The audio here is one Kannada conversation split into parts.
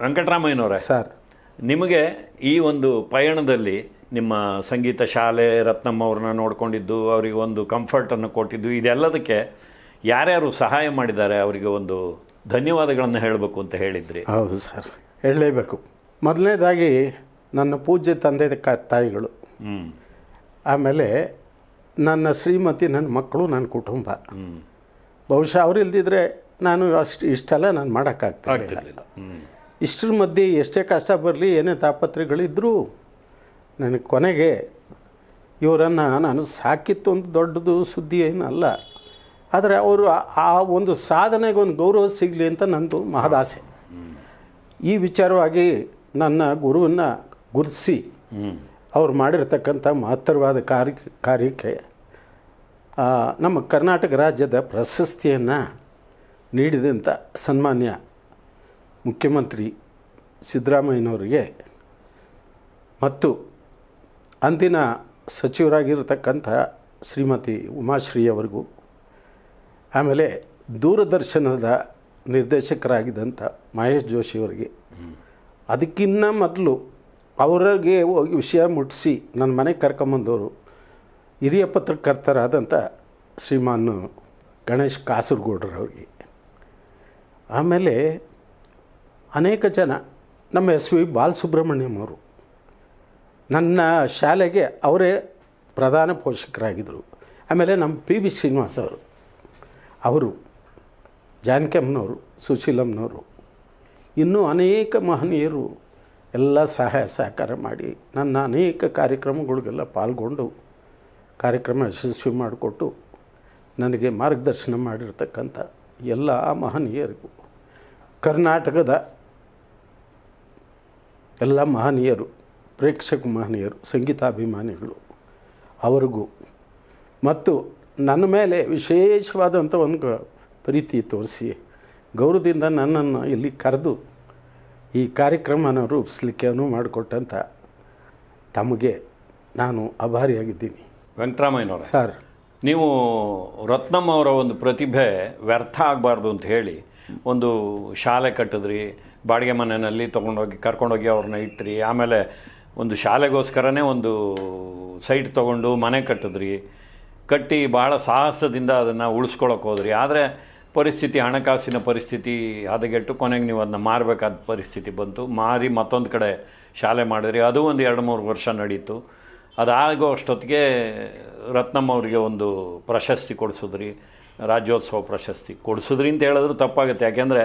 ವೆಂಕಟರಾಮಯ್ಯನವರೇ ಸರ್. ನಿಮಗೆ ಈ ಒಂದು ಪಯಣದಲ್ಲಿ ನಿಮ್ಮ ಸಂಗೀತ ಶಾಲೆ ರತ್ನಮ್ಮ ಅವ್ರನ್ನ ನೋಡಿಕೊಂಡಿದ್ದು ಅವರಿಗೆ ಒಂದು ಕಂಫರ್ಟನ್ನು ಕೊಟ್ಟಿದ್ದು ಇದೆಲ್ಲದಕ್ಕೆ ಯಾರ್ಯಾರು ಸಹಾಯ ಮಾಡಿದ್ದಾರೆ? ಅವರಿಗೆ ಒಂದು ಧನ್ಯವಾದಗಳನ್ನು ಹೇಳಬೇಕು ಅಂತ ಹೇಳಿದ್ರಿ. ಹೌದು ಸರ್ ಹೇಳಲೇಬೇಕು. ಮೊದಲನೇದಾಗಿ ನನ್ನ ಪೂಜ್ಯ ತಂದೆ ಕ ತಾಯಿಗಳು. ಹ್ಞೂ ಆಮೇಲೆ ನನ್ನ ಶ್ರೀಮತಿ ನನ್ನ ಮಕ್ಕಳು ನನ್ನ ಕುಟುಂಬ. ಬಹುಶಃ ಅವರು ಇಲ್ದಿದ್ರೆ ನಾನು ಅಷ್ಟು ಇಷ್ಟೆಲ್ಲ ನಾನು ಮಾಡೋಕ್ಕಾಗ್ತಿರಲಿಲ್ಲ. ಇಷ್ಟರ ಮಧ್ಯೆ ಎಷ್ಟೇ ಕಷ್ಟ ಬರಲಿ, ಏನೇ ತಾಪತ್ರೆಗಳಿದ್ದರೂ ನನಗೆ ಕೊನೆಗೆ ಇವರನ್ನು ನಾನು ಸಾಕಿತ್ತು ಒಂದು ದೊಡ್ಡದು ಸುದ್ದಿ ಏನಲ್ಲ. ಆದರೆ ಅವರು ಆ- ಒಂದು ಸಾಧನೆಗೆ ಒಂದು ಗೌರವ ಸಿಗಲಿ ಅಂತ ನನ್ನದು ಮಹದಾಸೆ. ಈ ವಿಚಾರವಾಗಿ ನನ್ನ ಗುರುವನ್ನು ಗುರುತಿಸಿ ಅವ್ರು ಮಾಡಿರ್ತಕ್ಕಂಥ ಮಹತ್ತರವಾದ ಕಾರ್ಯ, ಕಾರ್ಯಕ್ಕೆ ನಮ್ಮ ಕರ್ನಾಟಕ ರಾಜ್ಯದ ಪ್ರಶಸ್ತಿಯನ್ನು ನೀಡಿದಂಥ ಸನ್ಮಾನ್ಯ ಮುಖ್ಯಮಂತ್ರಿ ಸಿದ್ದರಾಮಯ್ಯನವರಿಗೆ ಮತ್ತು ಅಂದಿನ ಸಚಿವರಾಗಿರತಕ್ಕಂಥ ಶ್ರೀಮತಿ ಉಮಾಶ್ರೀ ಅವರಿಗೂ, ಆಮೇಲೆ ದೂರದರ್ಶನದ ನಿರ್ದೇಶಕರಾಗಿದ್ದಂಥ ಮಹೇಶ್ ಜೋಶಿಯವರಿಗೆ ಅದಕ್ಕಿನ್ನ ಮೊದಲು ಅವರಿಗೆ ಹೋಗಿ ವಿಷಯ ಮುಟ್ಟಿಸಿ ನನ್ನ ಮನೆಗೆ ಕರ್ಕೊಂಬಂದವರು ಹಿರಿಯ ಪತ್ರಕರ್ತರಾದಂಥ ಶ್ರೀಮಾನ್ ಗಣೇಶ್ ಕಾಸರಗೌಡ್ರವ್ರಿಗೆ. ಆಮೇಲೆ ಅನೇಕ ಜನ ನಮ್ಮ ಎಸ್ ವಿ ಬಾಲಸುಬ್ರಹ್ಮಣ್ಯಂ ಅವರು ನನ್ನ ಶಾಲೆಗೆ ಅವರೇ ಪ್ರಧಾನ ಪೋಷಕರಾಗಿದ್ದರು. ಆಮೇಲೆ ನಮ್ಮ ಪಿ ವಿ ಶ್ರೀನಿವಾಸ್ ಅವರು ಅವರು ಜಾನಕಮ್ಮನವರು ಸುಶೀಲಮ್ಮನವರು, ಇನ್ನೂ ಅನೇಕ ಮಹನೀಯರು ಎಲ್ಲ ಸಹಾಯ ಸಹಕಾರ ಮಾಡಿ ನನ್ನ ಅನೇಕ ಕಾರ್ಯಕ್ರಮಗಳಿಗೆಲ್ಲ ಪಾಲ್ಗೊಂಡು ಕಾರ್ಯಕ್ರಮ ಯಶಸ್ವಿ ಮಾಡಿಕೊಟ್ಟು ನನಗೆ ಮಾರ್ಗದರ್ಶನ ಮಾಡಿರ್ತಕ್ಕಂಥ ಎಲ್ಲ ಮಹನೀಯರಿಗೂ ಕರ್ನಾಟಕದ ಎಲ್ಲ ಮಹನೀಯರು ಪ್ರೇಕ್ಷಕ ಮಹನೀಯರು ಸಂಗೀತಾಭಿಮಾನಿಗಳು ಅವರಿಗೂ. ಮತ್ತು ನನ್ನ ಮೇಲೆ ವಿಶೇಷವಾದಂಥ ಒಂದು ಪ್ರೀತಿ ತೋರಿಸಿ ಗೌರವದಿಂದ ನನ್ನನ್ನು ಇಲ್ಲಿ ಕರೆದು ಈ ಕಾರ್ಯಕ್ರಮನ ರೂಪಿಸ್ಲಿಕ್ಕೆ ಅನುವು ಮಾಡಿಕೊಟ್ಟಂಥ ತಮಗೆ ನಾನು ಆಭಾರಿಯಾಗಿದ್ದೀನಿ. ವೆಂಕಟರಾಮಯ್ಯನವರು ಸರ್. ನೀವು ರತ್ನಮ್ಮ ಅವರ ಒಂದು ಪ್ರತಿಭೆ ವ್ಯರ್ಥ ಆಗಬಾರ್ದು ಅಂತ ಹೇಳಿ ಒಂದು ಶಾಲೆ ಕಟ್ಟಿದ್ರಿ ಬಾಡಿಗೆ ಮನೆಯಲ್ಲಿ ತೊಗೊಂಡೋಗಿ ಕರ್ಕೊಂಡೋಗಿ ಅವ್ರನ್ನ ಇಟ್ಟ್ರಿ ಆಮೇಲೆ ಒಂದು ಶಾಲೆಗೋಸ್ಕರನೇ ಒಂದು ಸೈಟ್ ತೊಗೊಂಡು ಮನೆ ಕಟ್ಟಿದ್ರಿ. ಕಟ್ಟಿ ಭಾಳ ಸಾಹಸದಿಂದ ಅದನ್ನು ಉಳಿಸ್ಕೊಳಕ್ಕೆ ಹೋದ್ರಿ. ಆದರೆ ಪರಿಸ್ಥಿತಿ, ಹಣಕಾಸಿನ ಪರಿಸ್ಥಿತಿ ಹದಗೆಟ್ಟು ಕೊನೆಗೆ ನೀವು ಅದನ್ನ ಮಾರಬೇಕಾದ ಪರಿಸ್ಥಿತಿ ಬಂತು. ಮಾರಿ ಮತ್ತೊಂದು ಕಡೆ ಶಾಲೆ ಮಾಡಿದ್ರಿ. ಅದು ಒಂದು ಎರಡು ಮೂರು ವರ್ಷ ನಡೀತು. ಅದಾಗೋ ಅಷ್ಟೊತ್ತಿಗೆ ರತ್ನಮ್ಮ ಅವರಿಗೆ ಒಂದು ಪ್ರಶಸ್ತಿ ಕೊಡಿಸಿದ್ರಿ. ರಾಜ್ಯೋತ್ಸವ ಪ್ರಶಸ್ತಿ. ಕೊಡಿಸಿದ್ರಿ ಅಂತ ಹೇಳಿದ್ರೆ ತಪ್ಪಾಗುತ್ತೆ. ಯಾಕೆಂದರೆ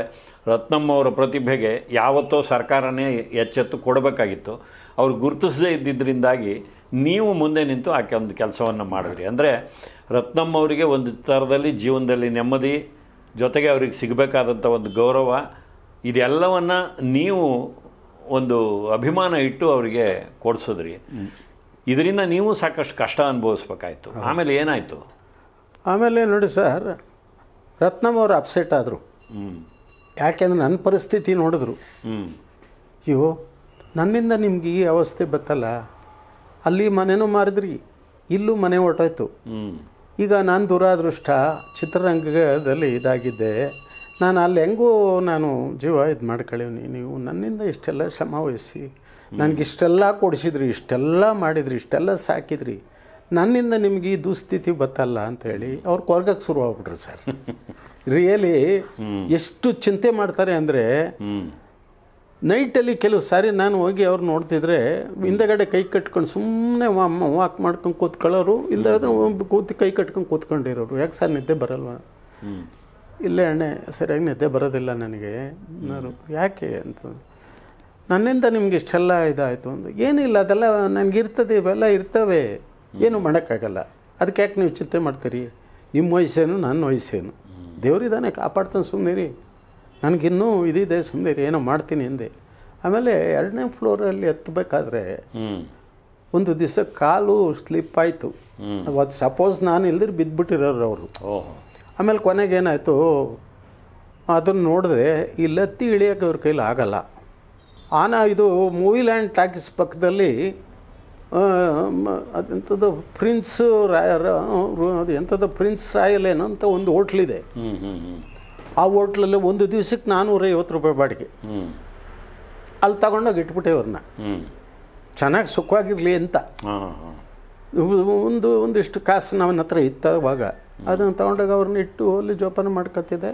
ರತ್ನಮ್ಮ ಅವರ ಪ್ರತಿಭೆಗೆ ಯಾವತ್ತೋ ಸರ್ಕಾರನೇ ಎಚ್ಚೆತ್ತು ಕೊಡಬೇಕಾಗಿತ್ತು. ಅವ್ರು ಗುರುತಿಸದೇ ಇದ್ದಿದ್ದರಿಂದಾಗಿ ನೀವು ಮುಂದೆ ನಿಂತು ಆಕೆ ಒಂದು ಕೆಲಸವನ್ನು ಮಾಡಿದ್ರಿ. ಅಂದರೆ ರತ್ನಮ್ಮ ಅವರಿಗೆ ಒಂದು ಥರದಲ್ಲಿ ಜೀವನದಲ್ಲಿ ನೆಮ್ಮದಿ ಜೊತೆಗೆ ಅವ್ರಿಗೆ ಸಿಗಬೇಕಾದಂಥ ಒಂದು ಗೌರವ ಇದೆಲ್ಲವನ್ನು ನೀವು ಒಂದು ಅಭಿಮಾನ ಇಟ್ಟು ಅವರಿಗೆ ಕೊಡಿಸಿದ್ರಿ. ಇದರಿಂದ ನೀವು ಸಾಕಷ್ಟು ಕಷ್ಟ ಅನುಭವಿಸ್ಬೇಕಾಯ್ತು. ಆಮೇಲೆ ಏನಾಯಿತು? ಆಮೇಲೆ ನೋಡಿ ಸರ್ ರತ್ನಮ್ ಅವರು ಅಪ್ಸೆಟ್ ಆದರು. ಯಾಕೆಂದ್ರೆ ನನ್ನ ಪರಿಸ್ಥಿತಿ ನೋಡಿದ್ರು. ಅಯ್ಯೋ, ನನ್ನಿಂದ ನಿಮ್ಗೆ ಈ ಅವಸ್ಥೆ ಬತ್ತಲ್ಲ? ಅಲ್ಲಿ ಮನೆನೂ ಮಾರಿದ್ರಿ, ಇಲ್ಲೂ ಮನೆ ಹೊಟ್ಟೋಯ್ತು ಈಗ ನಾನು ದುರಾದೃಷ್ಟ, ಚಿತ್ರರಂಗದಲ್ಲಿ ಇದಾಗಿದ್ದೆ. ನಾನು ಅಲ್ಲಿ ಹೆಂಗೂ ನಾನು ಜೀವ ಇದು ಮಾಡ್ಕೊಳ್ಳೀನಿ ನೀವು ನನ್ನಿಂದ ಇಷ್ಟೆಲ್ಲ ಶ್ರಮ ವಹಿಸಿ. ನನಗಿಷ್ಟೆಲ್ಲ ಕೊಡಿಸಿದ್ರಿ, ಇಷ್ಟೆಲ್ಲ ಮಾಡಿದ್ರಿ, ಇಷ್ಟೆಲ್ಲ ಸಾಕಿದ್ರಿ. ನನ್ನಿಂದ ನಿಮ್ಗೆ ಈ ದುಸ್ಥಿತಿ ಬತ್ತಲ್ಲ ಅಂತೇಳಿ ಅವ್ರು ಕೊರ್ಗಕ್ಕೆ ಶುರು ಆಗ್ಬಿಟ್ರು ಸರ್. ರಿಯಲಿ ಎಷ್ಟು ಚಿಂತೆ ಮಾಡ್ತಾರೆ ಅಂದರೆ ನೈಟಲ್ಲಿ ಕೆಲವು ಸಾರಿ ನಾನು ಹೋಗಿ ಅವ್ರು ನೋಡ್ತಿದ್ರೆ ಹಿಂದಗಡೆ ಕೈ ಕಟ್ಕೊಂಡು ಸುಮ್ಮನೆ ವಾಕ್ ಮಾಡ್ಕೊಂಡು ಕೂತ್ಕೊಳ್ಳೋರು ಇಲ್ಲದ್ರೆ ಕೂತು ಕೈ ಕಟ್ಕೊಂಡು ಕೂತ್ಕೊಂಡಿರೋರು. ಯಾಕೆ ಸರ್ ನಿದ್ದೆ ಬರಲ್ವಾ? ಇಲ್ಲೇ ಅಣ್ಣೆ ಸರಿಯಾಗಿ ನಿದ್ದೆ ಬರೋದಿಲ್ಲ ನನಗೆ? ಅನ್ನೋರು. ಯಾಕೆ ಅಂತ. ನನ್ನಿಂದ ನಿಮ್ಗೆ ಇಷ್ಟೆಲ್ಲ ಇದಾಯಿತು ಅಂತ. ಏನಿಲ್ಲ ಅದೆಲ್ಲ ನನಗಿರ್ತದೆ ಇವೆಲ್ಲ ಇರ್ತವೆ. ಏನು ಮಾಡೋಕ್ಕಾಗಲ್ಲ. ಅದಕ್ಕೆ ಯಾಕೆ ನೀವು ಚಿಂತೆ ಮಾಡ್ತೀರಿ? ನಿಮ್ಮ ವಯಸ್ಸೇನು ನನ್ನ ವಯಸ್ಸೇನು? ದೇವರಿದ್ದಾನೆ ಕಾಪಾಡ್ತಾನೆ ಸುಮ್ಮನಿರಿ ನನಗಿನ್ನೂ ಇದಿದೆ ಸುಮ್ಮನಿರಿ ಏನೋ ಮಾಡ್ತೀನಿ ಎಂದೆ ಆಮೇಲೆ ಎರಡನೇ ಫ್ಲೋರಲ್ಲಿ ಎತ್ತಬೇಕಾದ್ರೆ ಒಂದು ದಿವಸ ಕಾಲು ಸ್ಲಿಪ್ ಆಯಿತು. ಅದು ಸಪೋಸ್ ನಾನು ಇಲ್ದಿರ ಬಿದ್ದುಬಿಟ್ಟಿರೋರು ಅವರು. ಆಮೇಲೆ ಕೊನೆಗೆ ಏನಾಯಿತು? ಅದನ್ನು ನೋಡಿದೆ ಈ ಲತ್ತಿ ಇಳಿಯೋಕೆ ಅವ್ರ ಕೈಲಿ ಆಗಲ್ಲ. ಆನ ಇದು ಮೂವಿ ಲ್ಯಾಂಡ್ ಟಾಕೀಸ್ ಪಕ್ಕದಲ್ಲಿ ಅದೆಂಥದ್ದು ಪ್ರಿನ್ಸ್ ರಾಯರ್ ಅದು ಎಂಥದ್ದು ಪ್ರಿನ್ಸ್ ರಾಯಲ್ ಏನೋ ಅಂತ ಒಂದು ಹೋಟ್ಲಿದೆ. ಆ ಹೋಟ್ಲಲ್ಲಿ ಒಂದು ದಿವಸಕ್ಕೆ ನಾನ್ನೂರೈವತ್ತು ರೂಪಾಯಿ ಬಾಡಿಗೆ. ಅಲ್ಲಿ ತಗೊಂಡೋಗಿ ಇಟ್ಬಿಟ್ಟೆ ಅವ್ರನ್ನ ಚೆನ್ನಾಗಿ ಸುಖವಾಗಿರಲಿ ಅಂತ. ಒಂದು ಒಂದಿಷ್ಟು ಕಾಸು ನನ್ನ ಹತ್ರ ಇತ್ತು ಅವಾಗ ಅದನ್ನು ತಗೊಂಡೋಗಿ ಅವ್ರನ್ನ ಇಟ್ಟು ಅಲ್ಲಿ ಜೋಪಾನ ಮಾಡ್ಕೊತಿದ್ದೆ.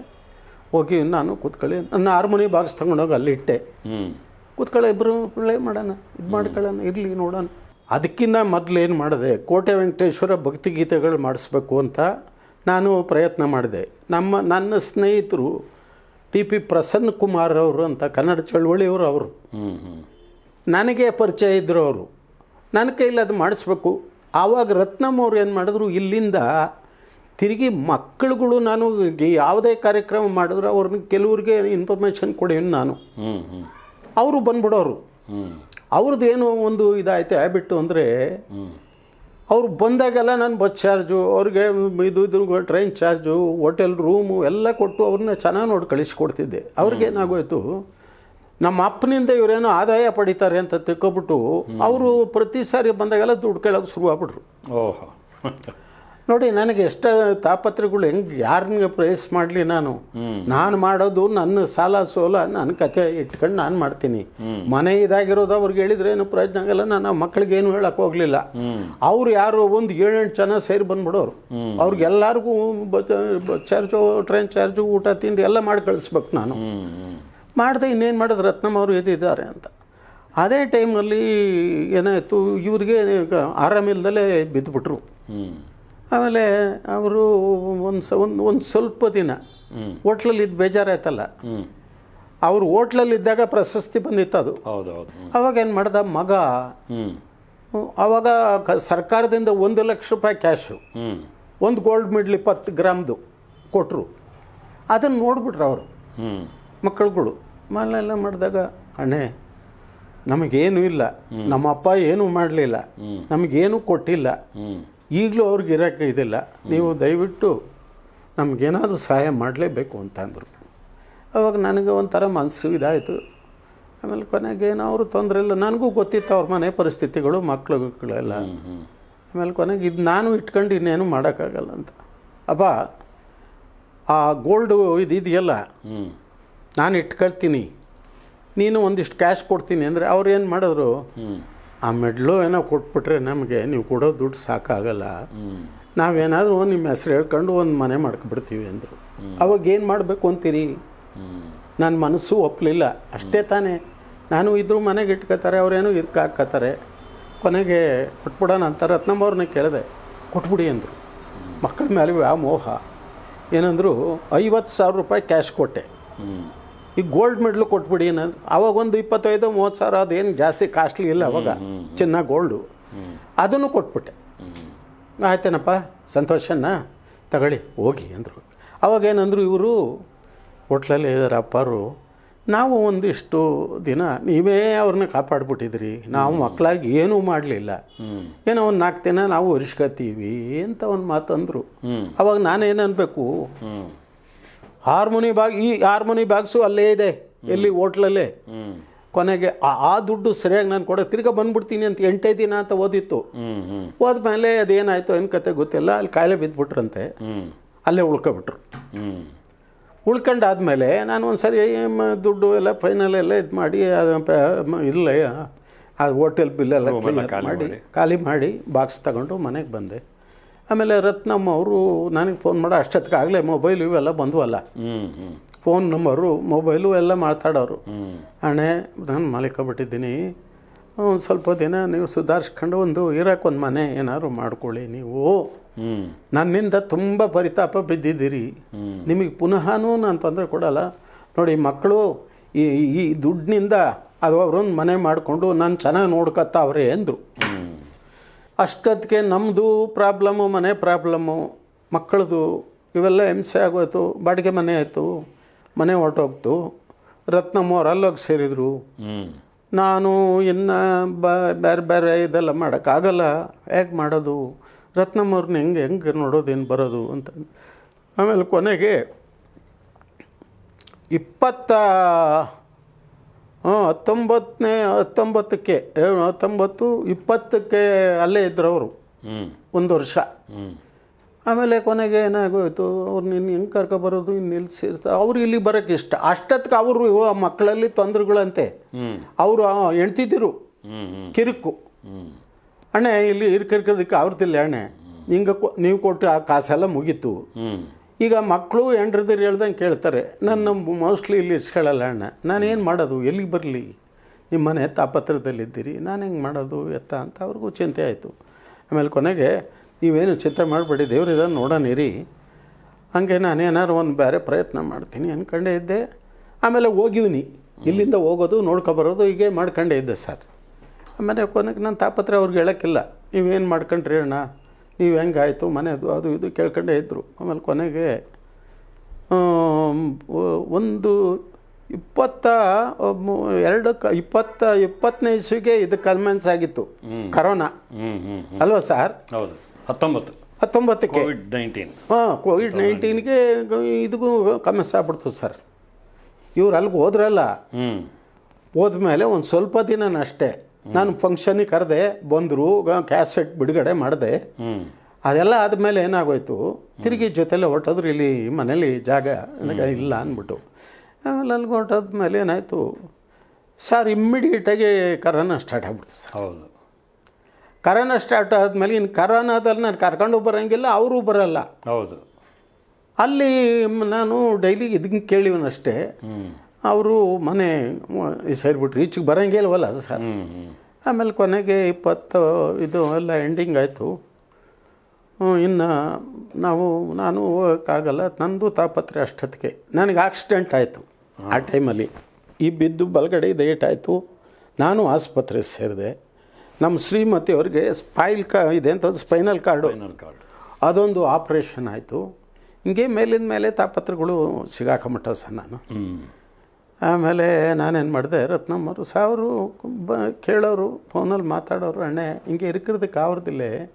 ಹೋಗಿ ನಾನು ಕೂತ್ಕೊಳ್ಳಿ ನನ್ನ ಹಾರ್ಮೋನಿ ಬಾಕ್ಸ್ ತೊಗೊಂಡೋಗಿ ಅಲ್ಲಿ ಇಟ್ಟೆ. ಕೂತ್ಕೊಳ್ಳೋ ಇಬ್ಬರು ಪ್ಲೇ ಮಾಡೋಣ ಇದು ಮಾಡ್ಕೊಳ್ಳೋಣ ಇರಲಿ ನೋಡೋಣ. ಅದಕ್ಕಿಂತ ಮೊದಲು ಏನು ಮಾಡಿದೆ ಕೋಟೆ ವೆಂಕಟೇಶ್ವರ ಭಕ್ತಿಗೀತೆಗಳು ಮಾಡಿಸ್ಬೇಕು ಅಂತ ನಾನು ಪ್ರಯತ್ನ ಮಾಡಿದೆ. ನಮ್ಮ ನನ್ನ ಸ್ನೇಹಿತರು ಟಿ ಪಿ ಪ್ರಸನ್ನ ಕುಮಾರ್ ಅವರು ಅಂತ ಕನ್ನಡ ಚಳುವಳಿಯವರು ಅವರು. ನನಗೆ ಪರಿಚಯ ಇದ್ದರು ಅವರು. ನನ್ನ ಕೈಲಿ ಅದು ಮಾಡಿಸ್ಬೇಕು. ಆವಾಗ ರತ್ನಮ್ ಅವ್ರು ಏನು ಮಾಡಿದ್ರು ಇಲ್ಲಿಂದ ತಿರುಗಿ ಮಕ್ಕಳುಗಳು ನಾನು ಯಾವುದೇ ಕಾರ್ಯಕ್ರಮ ಮಾಡಿದ್ರು ಅವ್ರನ್ನ ಕೆಲವ್ರಿಗೆ ಇನ್ಫಾರ್ಮೇಷನ್ ಕೊಡಿ ನಾನು. ಅವರು ಬಂದ್ಬಿಡೋರು. ಅವ್ರದ್ದು ಏನು ಒಂದು ಇದಾಯ್ತು ಹ್ಯಾಬಿಟ್ಟು ಅಂದರೆ ಅವ್ರು ಬಂದಾಗೆಲ್ಲ ನಾನು ಬಸ್ ಚಾರ್ಜು ಅವ್ರಿಗೆ ಇದು ಇದು ಟ್ರೈನ್ ಚಾರ್ಜು ಹೋಟೆಲ್ ರೂಮು ಎಲ್ಲ ಕೊಟ್ಟು ಅವ್ರನ್ನ ಚೆನ್ನಾಗಿ ನೋಡಿ ಕಳಿಸ್ಕೊಡ್ತಿದ್ದೆ. ಅವ್ರಿಗೇನಾಗೋಯ್ತು ನಮ್ಮ ಅಪ್ಪನಿಂದ ಇವರೇನೋ ಆದಾಯ ಪಡಿತಾರೆ ಅಂತ ತಿಳ್ಕೊಬಿಟ್ಟು ಅವರು ಪ್ರತಿ ಸಾರಿ ಬಂದಾಗೆಲ್ಲ ದುಡ್ಡು ಕೇಳೋಕೆ ಶುರು ಆಗ್ಬಿಟ್ರು. ಓಹೋ. ನೋಡಿ ನನಗೆ ಎಷ್ಟ ತಾಪತ್ರಗಳು ಹೆಂಗೆ ಯಾರನ್ನ ಪ್ರೈಸ್ ಮಾಡಲಿ ನಾನು? ನಾನು ಮಾಡೋದು ನನ್ನ ಸಾಲ ಸೋಲ ನನ್ನ ಕತೆ ಇಟ್ಕೊಂಡು ನಾನು ಮಾಡ್ತೀನಿ. ಮನೆ ಇದಾಗಿರೋದು ಅವ್ರಿಗೆ ಹೇಳಿದ್ರೆ ಏನು ಪ್ರಯೋಜನ ಆಗಲ್ಲ ನಾನು ಮಕ್ಕಳಿಗೆ ಮಕ್ಳಿಗೆ ಏನು ಹೇಳಕ್ಕೆ ಹೋಗಲಿಲ್ಲ. ಅವ್ರು ಯಾರು ಒಂದು ಏಳೆಂಟು ಜನ ಸೇರಿ ಬಂದ್ಬಿಡೋರು. ಅವ್ರಿಗೆಲ್ಲರಿಗೂ ಚಾರ್ಜು ಟ್ರೈನ್ ಚಾರ್ಜು ಊಟ ತಿಂಡಿ ಎಲ್ಲ ಮಾಡಿ ಕಳಿಸ್ಬೇಕು ನಾನು. ಮಾಡಿದೆ ಇನ್ನೇನು ಮಾಡೋದು ರತ್ನಮ್ಮ ಅವರು ಎದ್ದಿದ್ದಾರೆ ಅಂತ. ಅದೇ ಟೈಮಲ್ಲಿ ಏನಾಯಿತು ಇವ್ರಿಗೆ ಆರಾಮಿಲ್ದಲೇ ಬಿದ್ದುಬಿಟ್ರು ಆಮೇಲೆ ಅವರು ಒಂದು ಸ ಒಂದು ಒಂದು ಸ್ವಲ್ಪ ದಿನ ಹ್ಞೂ ಹೋಟ್ಲಲ್ಲಿ ಇದ್ದು ಬೇಜಾರಾಯ್ತಲ್ಲ? ಅವ್ರು ಅವರು ಹೋಟ್ಲಲ್ಲಿ ಇದ್ದಾಗ ಪ್ರಶಸ್ತಿ ಬಂದಿತ್ತು ಅದು. ಅವಾಗ ಏನು ಮಾಡ್ದ? ಮಗ ಅವಾಗ ಸರ್ಕಾರದಿಂದ ಒಂದು ಲಕ್ಷ ರೂಪಾಯಿ ಕ್ಯಾಶು ಒಂದು ಗೋಲ್ಡ್ ಮೆಡ್ಲ್ ಇಪ್ಪತ್ತು ಗ್ರಾಮ್ದು ಕೊಟ್ಟರು ಅದನ್ನು ನೋಡ್ಬಿಟ್ರು ಅವರು. ಮಕ್ಕಳುಗಳು. ಮನೆಲ್ಲ ಮಾಡಿದಾಗ ಅಣ್ಣೆ ನಮಗೇನು ಇಲ್ಲ. ನಮ್ಮ ಅಪ್ಪ ಏನೂ ಮಾಡಲಿಲ್ಲ. ನಮಗೇನು ಕೊಟ್ಟಿಲ್ಲ. ಈಗಲೂ ಅವ್ರಿಗೆ ಇರೋಕ್ಕೆ ಇದಿಲ್ಲ. ನೀವು ದಯವಿಟ್ಟು ನಮಗೇನಾದರೂ ಸಹಾಯ ಮಾಡಲೇಬೇಕು ಅಂತ ಅಂದರು ಅವಾಗ ನನಗೆ ಒಂಥರ ಮನಸ್ಸು ಇದಾಯಿತು. ಆಮೇಲೆ ಕೊನೆಗೆ ಅವರು ತೊಂದರೆ ಇಲ್ಲ. ನನಗೂ ಗೊತ್ತಿತ್ತು ಅವ್ರ ಮನೆ ಪರಿಸ್ಥಿತಿಗಳು ಮಕ್ಕಳುಗಳೆಲ್ಲ ಆಮೇಲೆ ಕೊನೆಗೆ ಇದು ನಾನು ಇಟ್ಕೊಂಡು ಇನ್ನೇನು ಮಾಡೋಕ್ಕಾಗಲ್ಲ ಅಂತ. ಅಪ್ಪ ಆ ಗೋಲ್ಡು ಇದು ಇದೆಯಲ್ಲ? ನಾನು ಇಟ್ಕೊಳ್ತೀನಿ. ನೀನು ಒಂದಿಷ್ಟು ಕ್ಯಾಶ್ ಕೊಡ್ತೀನಿ. ಅಂದರೆ ಅವ್ರು ಏನು ಮಾಡಿದ್ರು ಆ ಮೆಡ್ಲು ಏನೋ ಕೊಟ್ಬಿಟ್ರೆ ನಮಗೆ ನೀವು ಕೊಡೋ ದುಡ್ಡು ಸಾಕಾಗಲ್ಲ. ನಾವೇನಾದರೂ ನಿಮ್ಮ ಹೆಸ್ರು ಹೇಳ್ಕೊಂಡು ಒಂದು ಮನೆ ಮಾಡ್ಕೊಬಿಡ್ತೀವಿ ಅಂದರು. ಅವಾಗ ಏನು ಮಾಡಬೇಕು ಅಂತೀರಿ? ನನ್ನ ಮನಸ್ಸು ಒಪ್ಪಲಿಲ್ಲ ಅಷ್ಟೇ ತಾನೇ. ನಾನು ಇದ್ರು ಮನೆಗೆ ಇಟ್ಕೋತಾರೆ, ಅವರೇನು ಇದಕ್ಕೆ ಹಾಕ್ಕೋತಾರೆ. ಕೊನೆಗೆ ಕೊಟ್ಬಿಡೋಣ ಅಂತ ರತ್ನಮ್ಮವ್ರನ್ನ ಕೇಳಿದೆ. ಕೊಟ್ಬಿಡಿ ಅಂದರು. ಮಕ್ಕಳ ಮೇಲೆ ವ್ಯಾಮೋಹ. ಮೋಹ ಏನಂದರು ಐವತ್ತು ಸಾವಿರ ರೂಪಾಯಿ ಕ್ಯಾಶ್ ಕೊಟ್ಟೆ. ಈಗ ಗೋಲ್ಡ್ ಮೆಡ್ಲು ಕೊಟ್ಬಿಡಿ ಏನಂದ್ರೆ ಅವಾಗ ಒಂದು ಇಪ್ಪತ್ತೈದು ಮೂವತ್ತು ಸಾವಿರ ಅದೇನು ಜಾಸ್ತಿ ಕಾಸ್ಟ್ಲಿ ಇಲ್ಲ ಅವಾಗ. ಚಿನ್ನ ಗೋಲ್ಡು ಅದನ್ನು ಕೊಟ್ಬಿಟ್ಟೆ. ಆಯ್ತೇನಪ್ಪ ಸಂತೋಷನ ತಗೊಳ್ಳಿ ಹೋಗಿ ಅಂದರು. ಅವಾಗೇನಂದ್ರು ಇವರು ಹೋಟ್ಲಲ್ಲಿ ಇದ್ದಾರೆ ಅಪ್ಪಾರು ನಾವು ಒಂದಿಷ್ಟು ದಿನ ನೀವೇ ಅವ್ರನ್ನ ಕಾಪಾಡ್ಬಿಟ್ಟಿದ್ರಿ. ನಾವು ಮಕ್ಕಳಾಗಿ ಏನೂ ಮಾಡಲಿಲ್ಲ. ಏನೋ ಒಂದು ನಾಲ್ಕು ದಿನ ನಾವು ಒರಿಸ್ಕೊತೀವಿ ಅಂತ ಒಂದು ಮಾತಂದರು ಅವಾಗ ನಾನೇನು ಅನ್ಬೇಕು? ಹಾರ್ಮೋನಿ ಬಾಗ್ ಈ ಹಾರ್ಮೋನಿ ಬಾಗ್ಸು ಅಲ್ಲೇ ಇದೆ ಎಲ್ಲಿ ಹೋಟ್ಲಲ್ಲೇ. ಕೊನೆಗೆ ಆ- ದುಡ್ಡು ಸರಿಯಾಗಿ ನಾನು ಕೊಡೋ ತಿರ್ಗಾ ಬಂದ್ಬಿಡ್ತೀನಿ ಅಂತ ಎಂಟೇ ದಿನ ಅಂತ ಓದಿತ್ತು. ಹೋದ್ಮೇಲೆ ಅದೇನಾಯಿತು ಏನು ಕತೆ ಗೊತ್ತಿಲ್ಲ ಅಲ್ಲಿ ಕಾಯಿಲೆ ಬಿದ್ದುಬಿಟ್ರಂತೆ ಅಲ್ಲೇ ಉಳ್ಕೊಬಿಟ್ರು. ಉಳ್ಕೊಂಡಾದ್ಮೇಲೆ ನಾನು ಒಂದು ಸರಿ ಮ- ದುಡ್ಡು ಎಲ್ಲ ಫೈನಲ್ ಎಲ್ಲ ಇದು ಮಾಡಿ ಇಲ್ಲ ಆ ಹೋಟೆಲ್ ಎಲ್ಲ ಮಾಡಿ. ಖಾಲಿ ಮಾಡಿ ಬಾಕ್ಸ್ ತಗೊಂಡು ಮನೆಗೆ ಬಂದೆ. ಆಮೇಲೆ ರತ್ನಮ್ಮ ಅವರು ನನಗೆ ಫೋನ್ ಮಾಡೋ ಅಷ್ಟೊತ್ತಿಗೆ ಆಗಲೇ ಮೊಬೈಲ್ ಇವೆಲ್ಲ ಬಂದವಲ್ಲ. ಫೋನ್ ನಂಬರು ಮೊಬೈಲು ಎಲ್ಲ ಮಾತಾಡೋರು. ಅಣೆ ಅಣ್ಣೆ ನಾನು ಮಾಲೀಕಬಿಟ್ಟಿದ್ದೀನಿ ಒಂದು ಸ್ವಲ್ಪ ದಿನ ನೀವು ಸುಧಾರಿಸ್ಕೊಂಡು ಒಂದು ಇರೋಕೆ ಒಂದು ಮನೆ ಏನಾದ್ರು ಮಾಡ್ಕೊಳ್ಳಿ ನೀವು. ನನ್ನಿಂದ ತುಂಬ ಪರಿತಾಪ ಬಿದ್ದಿದ್ದೀರಿ. ನಿಮಗೆ ಪುನಃನೂ ನಾನು ತೊಂದರೆ ಕೊಡಲ್ಲ. ನೋಡಿ ಮಕ್ಕಳು ಈ ಈ ದುಡ್ಡಿನಿಂದ ಅದು ಅವರೊಂದು ಮನೆ ಮಾಡಿಕೊಂಡು ನಾನು ಚೆನ್ನಾಗಿ ನೋಡ್ಕೊತಾವ್ರೆ ಅಂದರು. ಅಷ್ಟೊತ್ತಿಗೆ ನಮ್ಮದು ಪ್ರಾಬ್ಲಮ್ಮು ಮನೆ ಪ್ರಾಬ್ಲಮ್ಮು ಮಕ್ಕಳದು ಇವೆಲ್ಲ ಹಿಂಸೆ ಆಗೋಯ್ತು ಬಾಡಿಗೆ ಮನೆ ಆಯಿತು ಮನೆ ಹೊರಟೋಗ್ತು. ರತ್ನಮ್ಮ ಅವ್ರು ಅಲ್ಲೋಗಿ ಸೇರಿದರು. ನಾನು ಇನ್ನು ಬ ಬೇರೆ ಬೇರೆ ಇದೆಲ್ಲ ಮಾಡೋಕ್ಕಾಗಲ್ಲ ಹೇಗೆ ಮಾಡೋದು? ರತ್ನಮ್ಮವ್ರನ್ನ ಹೆಂಗೆ ಹೆಂಗೆ ನೋಡೋದೇನು ಬರೋದು ಅಂತ. ಆಮೇಲೆ ಕೊನೆಗೆ ಇಪ್ಪತ್ತ ಹಾಂ ಹತ್ತೊಂಬತ್ತನೇ ಹತ್ತೊಂಬತ್ತಕ್ಕೆ ಹತ್ತೊಂಬತ್ತು ಇಪ್ಪತ್ತಕ್ಕೆ ಅಲ್ಲೇ ಇದ್ರು ಅವರು ಒಂದು ವರ್ಷ ಆಮೇಲೆ ಕೊನೆಗೆ ಏನಾಗೋಯ್ತು ಅವ್ರು ನಿನ್ನ ಹೆಂಗೆ ಕರ್ಕೊಬರೋದು ಇನ್ನು ನಿಲ್ಲಿಸಿರ್ತ ಅವ್ರು ಇಲ್ಲಿ ಬರೋಕ್ಕೆ ಇಷ್ಟ ಅಷ್ಟೊತ್ತಿಗೆ ಅವರು ಮಕ್ಕಳಲ್ಲಿ ತೊಂದರೆಗಳಂತೆ ಅವರು ಹೆಣ್ತಿದ್ದಿರು ಹ್ಞೂ ಕಿರುಕು ಅಣ್ಣ ಇಲ್ಲಿ ಇರ್ಕಿರ್ಕೋದಕ್ಕೆ ಅವ್ರದಿಲ್ಲ ಅಣ್ಣೆ ಹಿಂಗೆ ಕೊ ನೀವು ಕೊಟ್ಟು ಆ ಕಾಸೆಲ್ಲ ಮುಗೀತು ಈಗ ಮಕ್ಕಳು ಹೆಂಡ್ರದ್ರು ಹೇಳ್ದಂಗೆ ಕೇಳ್ತಾರೆ, ನನ್ನ ಮೋಸ್ಟ್ಲಿ ಇಲ್ಲಿ ಇಸ್ಕೊಳ್ಳಲ್ಲ ಅಣ್ಣ ನಾನೇನು ಮಾಡೋದು, ಎಲ್ಲಿಗೆ ಬರಲಿ? ನಿಮ್ಮ ಮನೆ ತಾಪತ್ರದಲ್ಲಿದ್ದೀರಿ, ನಾನು ಹೆಂಗೆ ಮಾಡೋದು, ಎತ್ತ? ಅಂತ ಅವ್ರಿಗೂ ಚಿಂತೆ ಆಯಿತು. ಆಮೇಲೆ ಕೊನೆಗೆ, ನೀವೇನು ಚಿಂತೆ ಮಾಡಬೇಡಿ ದೇವ್ರಿದ ಹಾಗೆ ಹಂಗೆ ನಾನೇನಾದ್ರು ಒಂದು ಬೇರೆ ಪ್ರಯತ್ನ ಮಾಡ್ತೀನಿ ಅಂದ್ಕೊಂಡೇ ಇದ್ದೆ. ಆಮೇಲೆ ಹೋಗಿವ್ನಿ. ಇಲ್ಲಿಂದ ಹೋಗೋದು ನೋಡ್ಕೊಬರೋದು ಹೀಗೆ ಮಾಡ್ಕೊಂಡೇ ಇದ್ದೆ ಸರ್. ಆಮೇಲೆ ಕೊನೆಗೆ ನಾನು ತಾಪತ್ರೆ ಅವ್ರಿಗೆ ಹೇಳೋಕ್ಕಿಲ್ಲ, ನೀವೇನು ಮಾಡ್ಕೊಂಡ್ರಿ ಅಣ್ಣ? ನೀವು ಹೆಂಗಾಯಿತು? ಮನೆದು ಅದು ಇದು ಕೇಳ್ಕೊಂಡೇ ಇದ್ದರು ಆಮೇಲೆ ಕೊನೆಗೆ ಒಂದು ಇಪ್ಪತ್ತ ಎರಡು ಕ ಇಪ್ಪತ್ತ ಇಪ್ಪತ್ತನೇ ಇಸ್ವಿಗೆ ಇದು ಕನ್ವೆನ್ಸ್ ಆಗಿತ್ತು. ಕರೋನಾ ಅಲ್ವಾ ಸರ್ ಹೌದು. ಹತ್ತೊಂಬತ್ತು. ಹತ್ತೊಂಬತ್ತಕ್ಕೆ. ಕೋವಿಡ್ ನೈನ್ಟೀನ್ ಹಾಂ ಕೋವಿಡ್ ನೈನ್ಟೀನ್ಗೆ ಇದಕ್ಕೂ ಕಮೆನ್ಸ್ ಆಗ್ಬಿಡ್ತು ಸರ್ ಇವ್ರು ಅಲ್ಲಿಗೆ ಹೋದ್ರಲ್ಲ. ಹೋದ್ಮೇಲೆ ಒಂದು ಸ್ವಲ್ಪ ದಿನ ಅಷ್ಟೇ ನಾನು ಫಂಕ್ಷನಿಗೆ ಕರೆದೆ ಬಂದರು ಕ್ಯಾಸೆಟ್ ಬಿಡುಗಡೆ ಮಾಡಿದೆ. ಅದೆಲ್ಲ ಆದಮೇಲೆ ಏನಾಗೋಯ್ತು ತಿರುಗಿ ಜೊತೆಲೆ ಹೊರಟದ್ರು ಇಲ್ಲಿ ಮನೇಲಿ ಜಾಗ ನನಗೆ ಇಲ್ಲ ಅಂದ್ಬಿಟ್ಟು. ಆಮೇಲೆ ಅಲ್ಲಿಗೆ ಹೊರಟೋದ್ಮೇಲೆ ಏನಾಯಿತು ಸರ್ ಇಮ್ಮಿಡಿಯೇಟಾಗಿ ಕರೋನಾ ಸ್ಟಾರ್ಟ್ ಆಗ್ಬಿಡ್ತು ಸರ್. ಹೌದು. ಕರೋನಾ ಸ್ಟಾರ್ಟ್ ಆದಮೇಲೆ ಇನ್ನು ಕರೋನಾದಲ್ಲಿ ನಾನು ಕರ್ಕೊಂಡು ಬರೋಂಗಿಲ್ಲ ಅವರು ಬರಲ್ಲ. ಹೌದು. ಅಲ್ಲಿ ನಾನು ಡೈಲಿ ಇದಕ್ಕೆ ಕೇಳಿವನಷ್ಟೇ. ಅವರು ಮನೆ ಸೇರಿಬಿಟ್ರು ಈಚೆಗೆ ಬರೋಂಗೇ ಇಲ್ವಲ್ಲ ಸರ್? ಆಮೇಲೆ ಕೊನೆಗೆ ಇಪ್ಪತ್ತು ಇದು ಎಲ್ಲ ಎಂಡಿಂಗ್ ಆಯಿತು. ಇನ್ನು ನಾವು ನಾನು ಹೋಗೋಕ್ಕಾಗಲ್ಲ. ನಂದು ತಾಪತ್ರೆ ಅಷ್ಟೊತ್ತಿಗೆ. ನನಗೆ ಆಕ್ಸಿಡೆಂಟ್ ಆಯಿತು ಆ ಟೈಮಲ್ಲಿ ಈ ಬಿದ್ದು ಬಲಗಡೆ ಏಟಾಯಿತು ನಾನು ಆಸ್ಪತ್ರೆ ಸೇರಿದೆ. ನಮ್ಮ ಶ್ರೀಮತಿ ಅವ್ರಿಗೆ ಸ್ಪೈಲ್ ಕಾ ಇದೆ ಅಂತ ಸ್ಪೈನಲ್ ಕಾರ್ಡು ಕಾರ್ಡ್ ಅದೊಂದು ಆಪ್ರೇಷನ್ ಆಯಿತು. ಹಿಂಗೆ ಮೇಲಿಂದ ಮೇಲೆ ತಾಪತ್ರೆಗಳು ಸಿಗಾಕೊಂಬಿಟ್ಟವು ಸರ್ ನಾನು. ಆಮೇಲೆ ನಾನೇನು ಮಾಡಿದೆ ರತ್ನಮ್ಮರು ಸಾವಿರು, ಬ, ಕೇಳೋರು, ಫೋನಲ್ಲಿ ಮಾತಾಡೋರು, ಅಣ್ಣೆ, ಹಿಂಗೆ ಇರ್ಕಿರೋದಕ್ಕೆ ஆவறதில்லை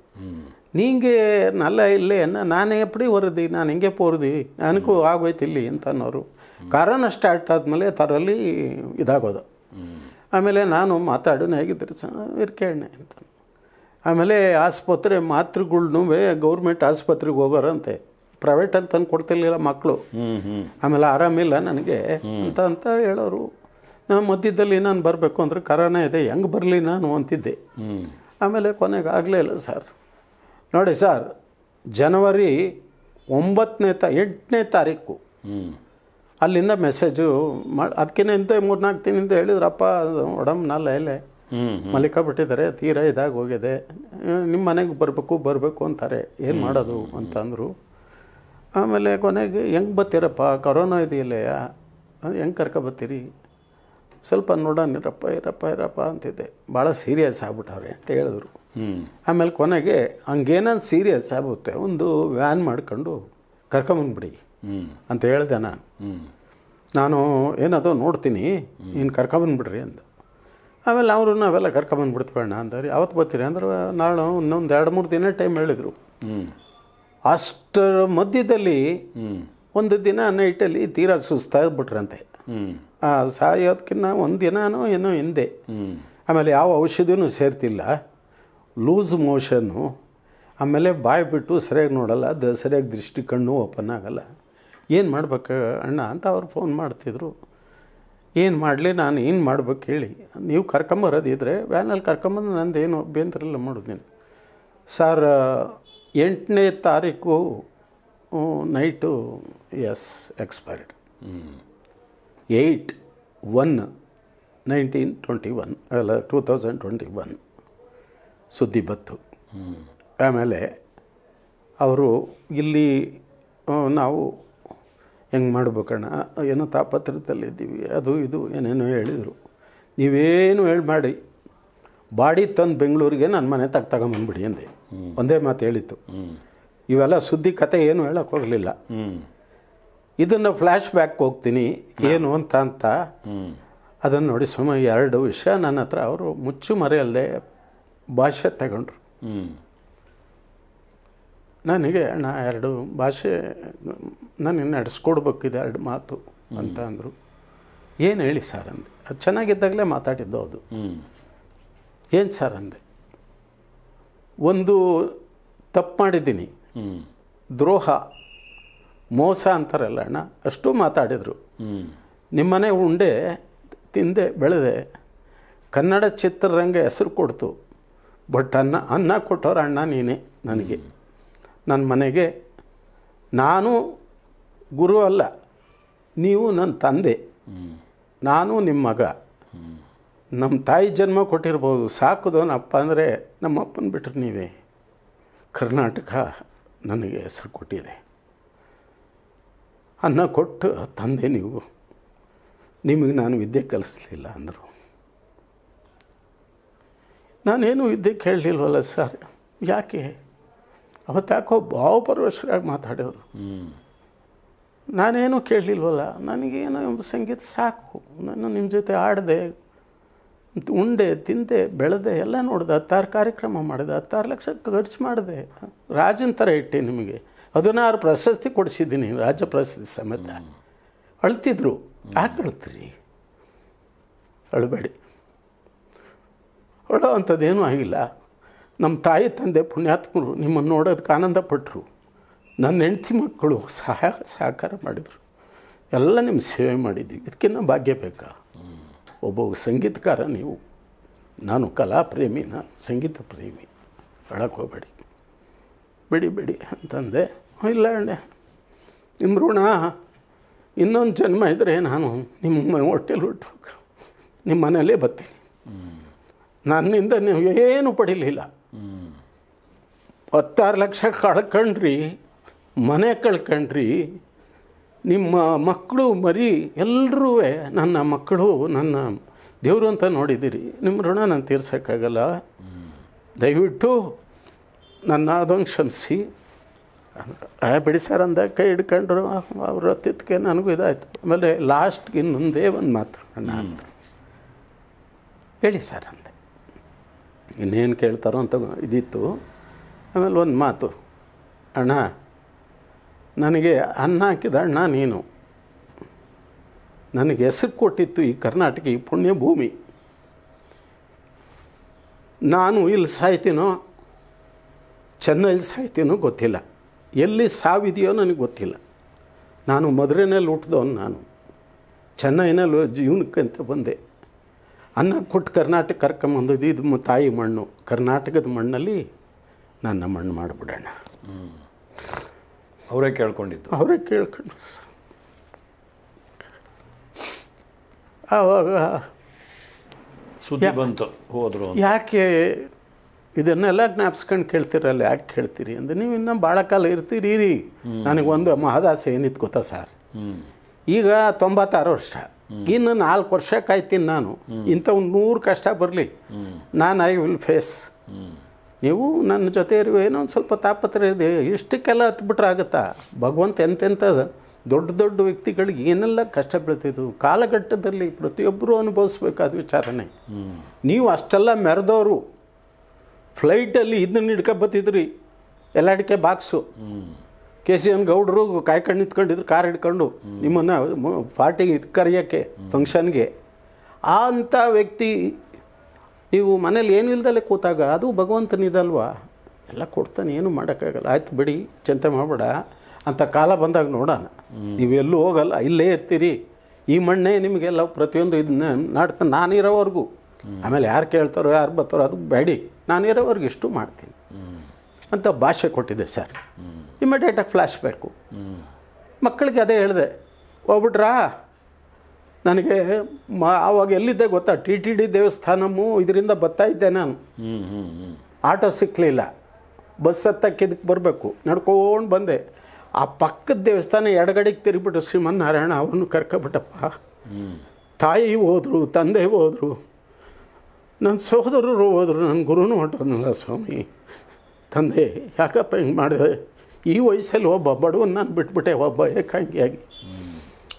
ನೀಂಗೇ ನಲ್ಲ ಇಲ್ಲೇ ಅನ್ನ, ನಾನು ಎಪ್ಪಡಿ வருது ನಾನು ಹಿಂಗೆ ಪೋರ್ದಿ ನನಗೂ ಆಗೋಯ್ತು ಇಲ್ಲಿ ಅಂತ ಅನ್ನೋರು. ಕಾರಣ ಸ್ಟಾರ್ಟ್ ಆದಮೇಲೆ ಥರಲ್ಲಿ ಇದಾಗೋದು. ಆಮೇಲೆ ನಾನು ಮಾತಾಡೋಣ ಹೇಗಿದ್ದರು ಸ ಇರ್ಕೇಳಣೆ ಅಂತ. ಆಮೇಲೆ ಆಸ್ಪತ್ರೆ ಮಾತ್ರೆಗಳ್ನೂ ಗೌರ್ಮೆಂಟ್ ಆಸ್ಪತ್ರೆಗೆ ಹೋಗೋರಂತೆ. ಪ್ರೈವೇಟಲ್ಲಿ ತಂದು ಕೊಡ್ತಿರ್ಲಿಲ್ಲ ಮಕ್ಕಳು ಆಮೇಲೆ ಆರಾಮಿಲ್ಲ ನನಗೆ ಅಂತ ಅಂತ ಹೇಳೋರು. ನಾನು ಮಧ್ಯದಲ್ಲಿ ನಾನು ಬರಬೇಕು ಅಂದ್ರೆ ಕರೋನ ಇದೆ ಹೆಂಗೆ ಬರಲಿ ನಾನು ಅಂತಿದ್ದೆ. ಆಮೇಲೆ ಕೊನೆಗೆ ಆಗಲೇ ಇಲ್ಲ ಸರ್. ನೋಡಿ ಸರ್ ಜನವರಿ ಒಂಬತ್ತನೇ ತಾ ಎಂಟನೇ ತಾರೀಕು. ಅಲ್ಲಿಂದ ಮೆಸೇಜು ಮಾಡಿ ಅದಕ್ಕಿಂತ ಮೂರು ನಾಲ್ಕು ದಿನದಿಂದ ಹೇಳಿದ್ರಪ್ಪ ಒಡಮ್ ನಾಳೆ ಎಲೆ ಮಲಿಕಾಬಿಟ್ಟಿದ್ದಾರೆ ಮಲಿಕ ಬಿಟ್ಟಿದ್ದಾರೆ ತೀರಾ ಇದಾಗಿ ಹೋಗಿದೆ. ನಿಮ್ಮ ಮನೆಗೆ ಬರಬೇಕು ಬರಬೇಕು ಅಂತಾರೆ. ಏನು ಮಾಡೋದು ಅಂತಂದರು. ಆಮೇಲೆ ಕೊನೆಗೆ ಹೆಂಗೆ ಬತ್ತೀರಪ್ಪ ಕೊರೋನಾ ಇದೆಯಲ್ಲಯ್ಯ ಹೆಂಗೆ ಕರ್ಕೊಬತ್ತೀರಿ ಸ್ವಲ್ಪ ನೋಡೋಣಿರಪ್ಪ ಇರಪ್ಪ ಇರಪ್ಪ ಅಂತಿದ್ದೆ. ಭಾಳ ಸೀರಿಯಸ್ ಆಗ್ಬಿಟ್ಟವ್ರೆ ಅಂತ ಹೇಳಿದ್ರು. ಆಮೇಲೆ ಕೊನೆಗೆ ಹಂಗೇನಂದು ಸೀರಿಯಸ್ ಆಗುತ್ತೆ ಒಂದು ವ್ಯಾನ್ ಮಾಡ್ಕೊಂಡು ಕರ್ಕೊಂಬಂದ್ಬಿಡಿ ಅಂತ ಹೇಳಿದೆ ನಾನು. ನಾನು ಏನದು ನೋಡ್ತೀನಿ ನೀನು ಕರ್ಕೊಂಬಂದ್ಬಿಡ್ರಿ ಅಂದ. ಆಮೇಲೆ ಅವರು ನಾವೆಲ್ಲ ಕರ್ಕೊಂಬಂದ್ಬಿಡ್ತೀವಣ್ಣ ಅಣ್ಣ ಅವತ್ತು ಬರ್ತೀರಿ? ಅಂದ್ರೆ ನಾಳೆ ಇನ್ನೊಂದು ಎರಡು ಮೂರು ದಿನ ಟೈಮ್ ಹೇಳಿದರು. ಅಷ್ಟರ ಮಧ್ಯದಲ್ಲಿ ಒಂದು ದಿನ ನೈಟಲ್ಲಿ ತೀರಾ ಸುಸ್ತಾಗ್ಬಿಟ್ರಂತೆ ಸಾಯೋದಕ್ಕಿಂತ ಒಂದು ದಿನನೋ ಏನೋ ಹಿಂದೆ. ಆಮೇಲೆ ಯಾವ ಔಷಧಿನೂ ಸೇರ್ತಿಲ್ಲ. ಲೂಸ್ ಮೋಷನ್ನು ಆಮೇಲೆ ಬಾಯಿ ಬಿಟ್ಟು ಸರಿಯಾಗಿ ನೋಡಲ್ಲ ಅದು ಸರಿಯಾಗಿ ದೃಷ್ಟಿ ಕಣ್ಣು ಓಪನ್ ಆಗಲ್ಲ. ಏನು ಮಾಡ್ಬೇಕು ಅಣ್ಣ ಅಂತ ಅವ್ರು ಫೋನ್ ಮಾಡ್ತಿದ್ರು. ಏನು ಮಾಡಲಿ ನಾನು ಏನು ಮಾಡ್ಬೇಕು ಹೇಳಿ. ನೀವು ಕರ್ಕೊಂಬರೋದಿದ್ರೆ ವ್ಯಾನಲ್ಲಿ ಕರ್ಕೊಂಬಂದು ನಂದು ಏನು ಅಭ್ಯಂತರ ಇಲ್ಲ ಮಾಡೋದು ನೀನು. ಸರ್ ಎಂಟನೇ ತಾರೀಕು night is expired eight one nineteen twenty one ಅಲ್ಲ ಟೂ ತೌಸಂಡ್ ಟ್ವೆಂಟಿ ಒನ್ ಸುದ್ದಿ ಬತ್ತು ಆಮೇಲೆ ಅವರು ಇಲ್ಲಿ ನಾವು ಹೆಂಗೆ ಮಾಡ್ಬೇಕಣ್ಣ? ಏನೋ ತಾಪತ್ರದಲ್ಲಿದ್ದೀವಿ ಅದು ಇದು, ಏನೇನೋ ಹೇಳಿದರು. ನೀವೇನು ಹೇಳಿ ಮಾಡಿ, ಬಾಡಿ ತಂದು ಬೆಂಗಳೂರಿಗೆ ನನ್ನ ಮನೆ ತಗ ತಗೊಂಬಂದ್ಬಿಡಿ ಅಂದೆ. ಒಂದೇ ಮಾತು ಹೇಳಿತ್ತು. ಇವೆಲ್ಲ ಸುದ್ದಿ ಕತೆ ಏನು ಹೇಳಕ್ಕೆ ಹೋಗಲಿಲ್ಲ. ಇದನ್ನು ಫ್ಲ್ಯಾಶ್ ಬ್ಯಾಕ್ ಹೋಗ್ತೀನಿ, ಏನು ಅಂತ ಅಂತ. ಅದನ್ನು ನೋಡಿ ಸುಮಾರು ಎರಡು ವಿಷಯ ನನ್ನ ಹತ್ರ ಅವರು ಮುಚ್ಚು ಮರೆಯಲ್ಲದೆ ಭಾಷೆ ತಗೊಂಡ್ರು. ನನಗೆ, ಅಣ್ಣ, ಎರಡು ಭಾಷೆ ನಾನು ನಡೆಸ್ಕೊಡ್ಬೇಕಿದೆ ಎರಡು ಮಾತು ಅಂತ ಅಂದರು. ಏನು ಹೇಳಿ ಸರ್? ಅಂದೆ. ಅದು ಚೆನ್ನಾಗಿದ್ದಾಗಲೇ ಮಾತಾಡಿದ್ದು ಅದು ಏನು ಸರ್? ಅಂದೆ. ಒಂದು ತಪ್ಪು ಮಾಡಿದ್ದೀನಿ. ದ್ರೋಹ ಮೋಸ ಅಂತಾರಲ್ಲ ಅಣ್ಣ ಅಷ್ಟು ಮಾತಾಡಿದರು. ನಿಮ್ಮನೆ ಉಂಡೆ ತಿಂದೆ ಬೆಳೆದೆ. ಕನ್ನಡ ಚಿತ್ರರಂಗ ಹೆಸರು ಕೊಡ್ತು. ಬಟ್ ಅನ್ನ ಅನ್ನ ಕೊಟ್ಟವ್ರ ಅಣ್ಣ ನೀನೇ ನನಗೆ. ನನ್ನ ಮನೆಗೆ ನಾನು ಗುರು ಅಲ್ಲ ನೀವು ನನ್ನ ತಂದೆ. ನಾನು ನಿಮ್ಮ ಮಗ. ನಮ್ಮ ತಾಯಿ ಜನ್ಮ ಕೊಟ್ಟಿರ್ಬೋದು. ಸಾಕುದವನಪ್ಪ ಅಂದರೆ ನಮ್ಮ ಅಪ್ಪನ ಬಿಟ್ಟರೆ ನೀವೇ. ಕರ್ನಾಟಕ ನನಗೆ ಹೆಸರು ಕೊಟ್ಟಿದೆ. ಅನ್ನ ಕೊಟ್ಟು ತಂದೆ ನೀವು. ನಿಮಗೆ ನಾನು ವಿದ್ಯೆ ಕಲಿಸ್ಲಿಲ್ಲ ಅಂದರು. ನಾನೇನು ವಿದ್ಯೆ ಕೇಳಲಿಲ್ವಲ್ಲ ಸರ್? ಯಾಕೆ? ಅವತ್ತಾಕೋ ಭಾವಪರವಶರಾಗಿ ಮಾತಾಡೋರು. ನಾನೇನು ಕೇಳಲಿಲ್ವಲ್ಲ? ನನಗೇನು ಸಂಗೀತ ಸಾಕು. ನಾನು ನಿಮ್ಮ ಜೊತೆ ಆಡಿದೆ ಉಂಡೆ ತಿಂದೆ ಬೆಳೆದೆ ಎಲ್ಲ ನೋಡಿದೆ. ಹತ್ತಾರು ಕಾರ್ಯಕ್ರಮ ಮಾಡಿದೆ ಹತ್ತಾರು ಲಕ್ಷ ಖರ್ಚು ಮಾಡಿದೆ. ರಾಜನ ಥರ ಇಟ್ಟೆ ನಿಮಗೆ. ಹದಿನಾರು ಪ್ರಶಸ್ತಿ ಕೊಡಿಸಿದ್ದೀನಿ ರಾಜ್ಯ ಪ್ರಶಸ್ತಿ ಸಮೇತ. ಅಳ್ತಿದ್ರು. ಯಾಕೆ ಅಳ್ತೀರಿ? ಅಳಬೇಡಿ. ಅಳೋ ಅಂಥದ್ದೇನೂ ಆಗಿಲ್ಲ. ನಮ್ಮ ತಾಯಿ ತಂದೆ ಪುಣ್ಯಾತ್ಮರು ನಿಮ್ಮನ್ನು ನೋಡೋದಕ್ಕೆ ಆನಂದಪಟ್ಟರು ನನ್ನ ಹೆಂಡತಿ ಮಕ್ಕಳು ಸಹಾಯ ಸಹಕಾರ ಮಾಡಿದರು. ಎಲ್ಲ ನಿಮ್ಮ ಸೇವೆ ಮಾಡಿದ್ದೀವಿ. ಇದಕ್ಕಿನ್ನ ಭಾಗ್ಯ ಬೇಕಾ? ಒಬ್ಬ ಸಂಗೀತಕಾರ ನೀವು. ನಾನು ಕಲಾ ಪ್ರೇಮಿ ನಾನು ಸಂಗೀತ ಪ್ರೇಮಿ ಹೋಗಬೇಡಿ. ಬಿಡಿ ಬಿಡಿ ಅಂತಂದೆ. ಇಲ್ಲ ಅಣ್ಣೆ. ನಿಮ್ಮ ಋಣ ಇನ್ನೊಂದು ಜನ್ಮ ಇದ್ದರೆ ನಾನು ನಿಮ್ಮ ಹೊಟ್ಟೆಲಿ ಹುಟ್ಟಬೇಕು ನಿಮ್ಮ ಮನೆಯಲ್ಲೇ ಬರ್ತೀನಿ. ನನ್ನಿಂದ ನೀವು ಏನು ಪಡೀಲಿಲ್ಲ. ಹತ್ತಾರು ಲಕ್ಷ ಕಳ್ಕೊಂಡ್ರಿ, ಮನೆ ಕಳ್ಕೊಂಡ್ರಿ ನಿಮ್ಮ ಮಕ್ಕಳು ಮರಿ ಎಲ್ಲರೂ ನನ್ನ ಮಕ್ಕಳು ನನ್ನ ದೇವರು ಅಂತ ನೋಡಿದ್ದೀರಿ. ನಿಮ್ಮ ಋಣ ನಾನು ತೀರ್ಸೋಕ್ಕಾಗಲ್ಲ. ದಯವಿಟ್ಟು ನನ್ನ ಅದೊಂದು ಕ್ಷಮಿಸಿ. ಆ ಬಿಡಿ ಸರ್ ಅಂದ ಕೈ ಹಿಡ್ಕೊಂಡ್ರು. ಅವ್ರ ಹೊತ್ತಿದ್ದಕ್ಕೆ ನನಗೂ ಇದಾಯಿತು. ಆಮೇಲೆ ಲಾಸ್ಟ್ಗೆ ಇನ್ನೊಂದೇ ಒಂದು ಮಾತು ಅಣ್ಣ ಅಂತ. ಹೇಳಿ ಸರ್ ಅಂದೆ. ಇನ್ನೇನು ಕೇಳ್ತಾರೋ ಅಂತ ಇದಿತ್ತು. ಆಮೇಲೆ ಒಂದು ಮಾತು. ಅಣ್ಣ ನನಗೆ ಅನ್ನ ಹಾಕಿದ ಅಣ್ಣ ನೀನು. ನನಗೆ ಹೆಸರು ಕೊಟ್ಟಿತ್ತು ಈ ಕರ್ನಾಟಕ ಈ ಪುಣ್ಯ ಭೂಮಿ. ನಾನು ಇಲ್ಲಿ ಸಾಯ್ತೀನೋ? ಚೆನ್ನೈಲಿ ಸಾಯ್ತೀನೋ ಗೊತ್ತಿಲ್ಲ. ಎಲ್ಲಿ ಸಾವಿದೆಯೋ ನನಗೆ ಗೊತ್ತಿಲ್ಲ. ನಾನು ಮಧುರೈನಲ್ಲಿ ಹುಟ್ಟಿದವನು ನಾನು. ಚೆನ್ನೈನಲ್ಲಿ ಜೀವನಕ್ಕಂತ ಬಂದೆ. ಅನ್ನ ಕೊಟ್ಟು ಕರ್ನಾಟಕ ಕರ್ಕೊಂಬಂದಿದ್ದು ಇದು ತಾಯಿ ಮಣ್ಣು. ಕರ್ನಾಟಕದ ಮಣ್ಣಲ್ಲಿ ನನ್ನ ಮಣ್ಣು ಮಾಡಿಬಿಡೋಣ. ಅವರೇ ಕೇಳ್ಕೊಂಡಿದ್ದು. ಅವರೇ ಕೇಳ್ಕೊಂಡು ಆವಾಗ ಸುದ್ದಿ ಬಂತು ಹೋದ್ರು. ಯಾಕೆ ಇದನ್ನೆಲ್ಲ ಜ್ಞಾಪಿಸ್ಕೊಂಡು ಕೇಳ್ತಿರಲ್ಲ ಯಾಕೆ ಕೇಳ್ತೀರಿ ಅಂದ್ರೆ ನೀವು ಇನ್ನೂ ಭಾಳ ಕಾಲ ಇರ್ತೀರಿ ರೀ ನನಗೆ ಒಂದು ಮಹದಾಸೆ ಏನಿತ್ತು ಗೊತ್ತಾ ಸರ್? ಈಗ ತೊಂಬತ್ತಾರು ವರ್ಷ. ಇನ್ನು ನಾಲ್ಕು ವರ್ಷ ಕಾಯ್ತೀನಿ ನಾನು. ಇಂಥ ಒಂದು ನೂರು ಕಷ್ಟ ಬರಲಿ. ನಾನು ಐ ವಿಲ್ ಫೇಸ್. ನೀವು ನನ್ನ ಜೊತೆ ಇರುವ ಏನೋ ಒಂದು ಸ್ವಲ್ಪ ತಾಪತ್ರ ಇದೆ. ಇಷ್ಟಕ್ಕೆಲ್ಲ ಹತ್ಬಿಟ್ರೆ ಆಗುತ್ತಾ? ಭಗವಂತ ಎಂತೆಂಥ ದೊಡ್ಡ ದೊಡ್ಡ ವ್ಯಕ್ತಿಗಳಿಗೆ ಏನೆಲ್ಲ ಕಷ್ಟ ಬೀಳ್ತಿದ್ದು ಕಾಲಘಟ್ಟದಲ್ಲಿ ಪ್ರತಿಯೊಬ್ಬರೂ ಅನುಭವಿಸ್ಬೇಕಾದ ವಿಚಾರನೆ ಹ್ಞೂ ನೀವು ಅಷ್ಟೆಲ್ಲ ಮೆರೆದವರು ಫ್ಲೈಟಲ್ಲಿ ಇದನ್ನ ಹಿಡ್ಕೊಬತ್ತಿದ್ರಿ ಎಲ್ಲಾಡಿಕೆ ಬಾಕ್ಸು ಹ್ಞೂ ಕೆ ಸಿ ಎನ್ ಗೌಡರು ಕಾಯ್ಕೊಂಡು ನಿಂತ್ಕೊಂಡಿದ್ರು, ಕಾರ್ ಹಿಡ್ಕೊಂಡು. ನಿಮ್ಮನ್ನು ಪಾರ್ಟಿಗೆ ಇದು ಕರೆಯೋಕ್ಕೆ ಫಂಕ್ಷನ್ಗೆ ಆ ಅಂಥ ವ್ಯಕ್ತಿ ನೀವು ಮನೇಲಿ ಏನು ಇಲ್ದಲ್ಲೇ ಕೂತಾಗ ಅದು ಭಗವಂತನಿದಲ್ವಾ? ಎಲ್ಲ ಕೊಡ್ತಾನೆ ಏನು ಮಾಡೋಕ್ಕಾಗಲ್ಲ. ಆಯ್ತು ಬಿಡಿ ಚಿಂತೆ ಮಾಡಬೇಡ. ಅಂತ ಕಾಲ ಬಂದಾಗ ನೋಡೋಣ. ನೀವೆಲ್ಲೂ ಹೋಗಲ್ಲ ಇಲ್ಲೇ ಇರ್ತೀರಿ. ಈ ಮಣ್ಣೇ ನಿಮಗೆಲ್ಲ ಪ್ರತಿಯೊಂದು ಇದನ್ನ ನಾಡ್ತಾನೆ ನಾನಿರೋವರೆಗೂ. ಆಮೇಲೆ ಯಾರು ಕೇಳ್ತಾರೋ ಯಾರು ಬರ್ತಾರೋ ಅದು ಬೇಡಿ ನಾನಿರೋವರೆಗೂ ಇಷ್ಟು ಮಾಡ್ತೀನಿ. ಅಂತ ಭಾಷೆ ಕೊಟ್ಟಿದ್ದೆ ಸರ್. ಇಮಿಡಿಯೇಟಾಗಿ ಫ್ಲ್ಯಾಶ್ ಬೇಕು ಮಕ್ಕಳಿಗೆ ಅದೇ ಹೇಳಿದೆ. ಹೋಗ್ಬಿಟ್ರಾ? ನನಗೆ ಮ ಆವಾಗ ಎಲ್ಲಿದ್ದೆ ಗೊತ್ತಾ? ಟಿ ಟಿ ಡಿ ದೇವಸ್ಥಾನಮು ಇದರಿಂದ ಬರ್ತಾ ಇದ್ದೆ ನಾನು. ಆಟೋ ಸಿಕ್ಕಲಿಲ್ಲ ಬಸ್ ಹತ್ತಕ್ಕೆ ಇದಕ್ಕೆ ಬರಬೇಕು. ನಡ್ಕೊಂಡು ಬಂದೆ. ಆ ಪಕ್ಕದ ದೇವಸ್ಥಾನ ಎಡಗಡೆಗೆ ತಿರುಗಿಬಿಟ್ಟು ಶ್ರೀಮನ್ನಾರಾಯಣ ಅವನು ಕರ್ಕೊಬಿಟ್ಟಪ್ಪ. ತಾಯಿ ಹೋದರು ತಂದೆ ಹೋದರು ನನ್ನ ಸಹೋದರರು ಹೋದರು ನನ್ನ ಗುರುನು ಹೊಂಟೋನಲ್ಲ ಸ್ವಾಮಿ. ತಂದೆ ಯಾಕಪ್ಪ ಹಿಂಗೆ ಮಾಡಿದೆ? ಈ ವಯಸ್ಸಲ್ಲಿ ಒಬ್ಬ ಬಡವನ್ನ ನಾನು ಬಿಟ್ಬಿಟ್ಟೆ ಒಬ್ಬ ಏಕಾಂಗಿಯಾಗಿ.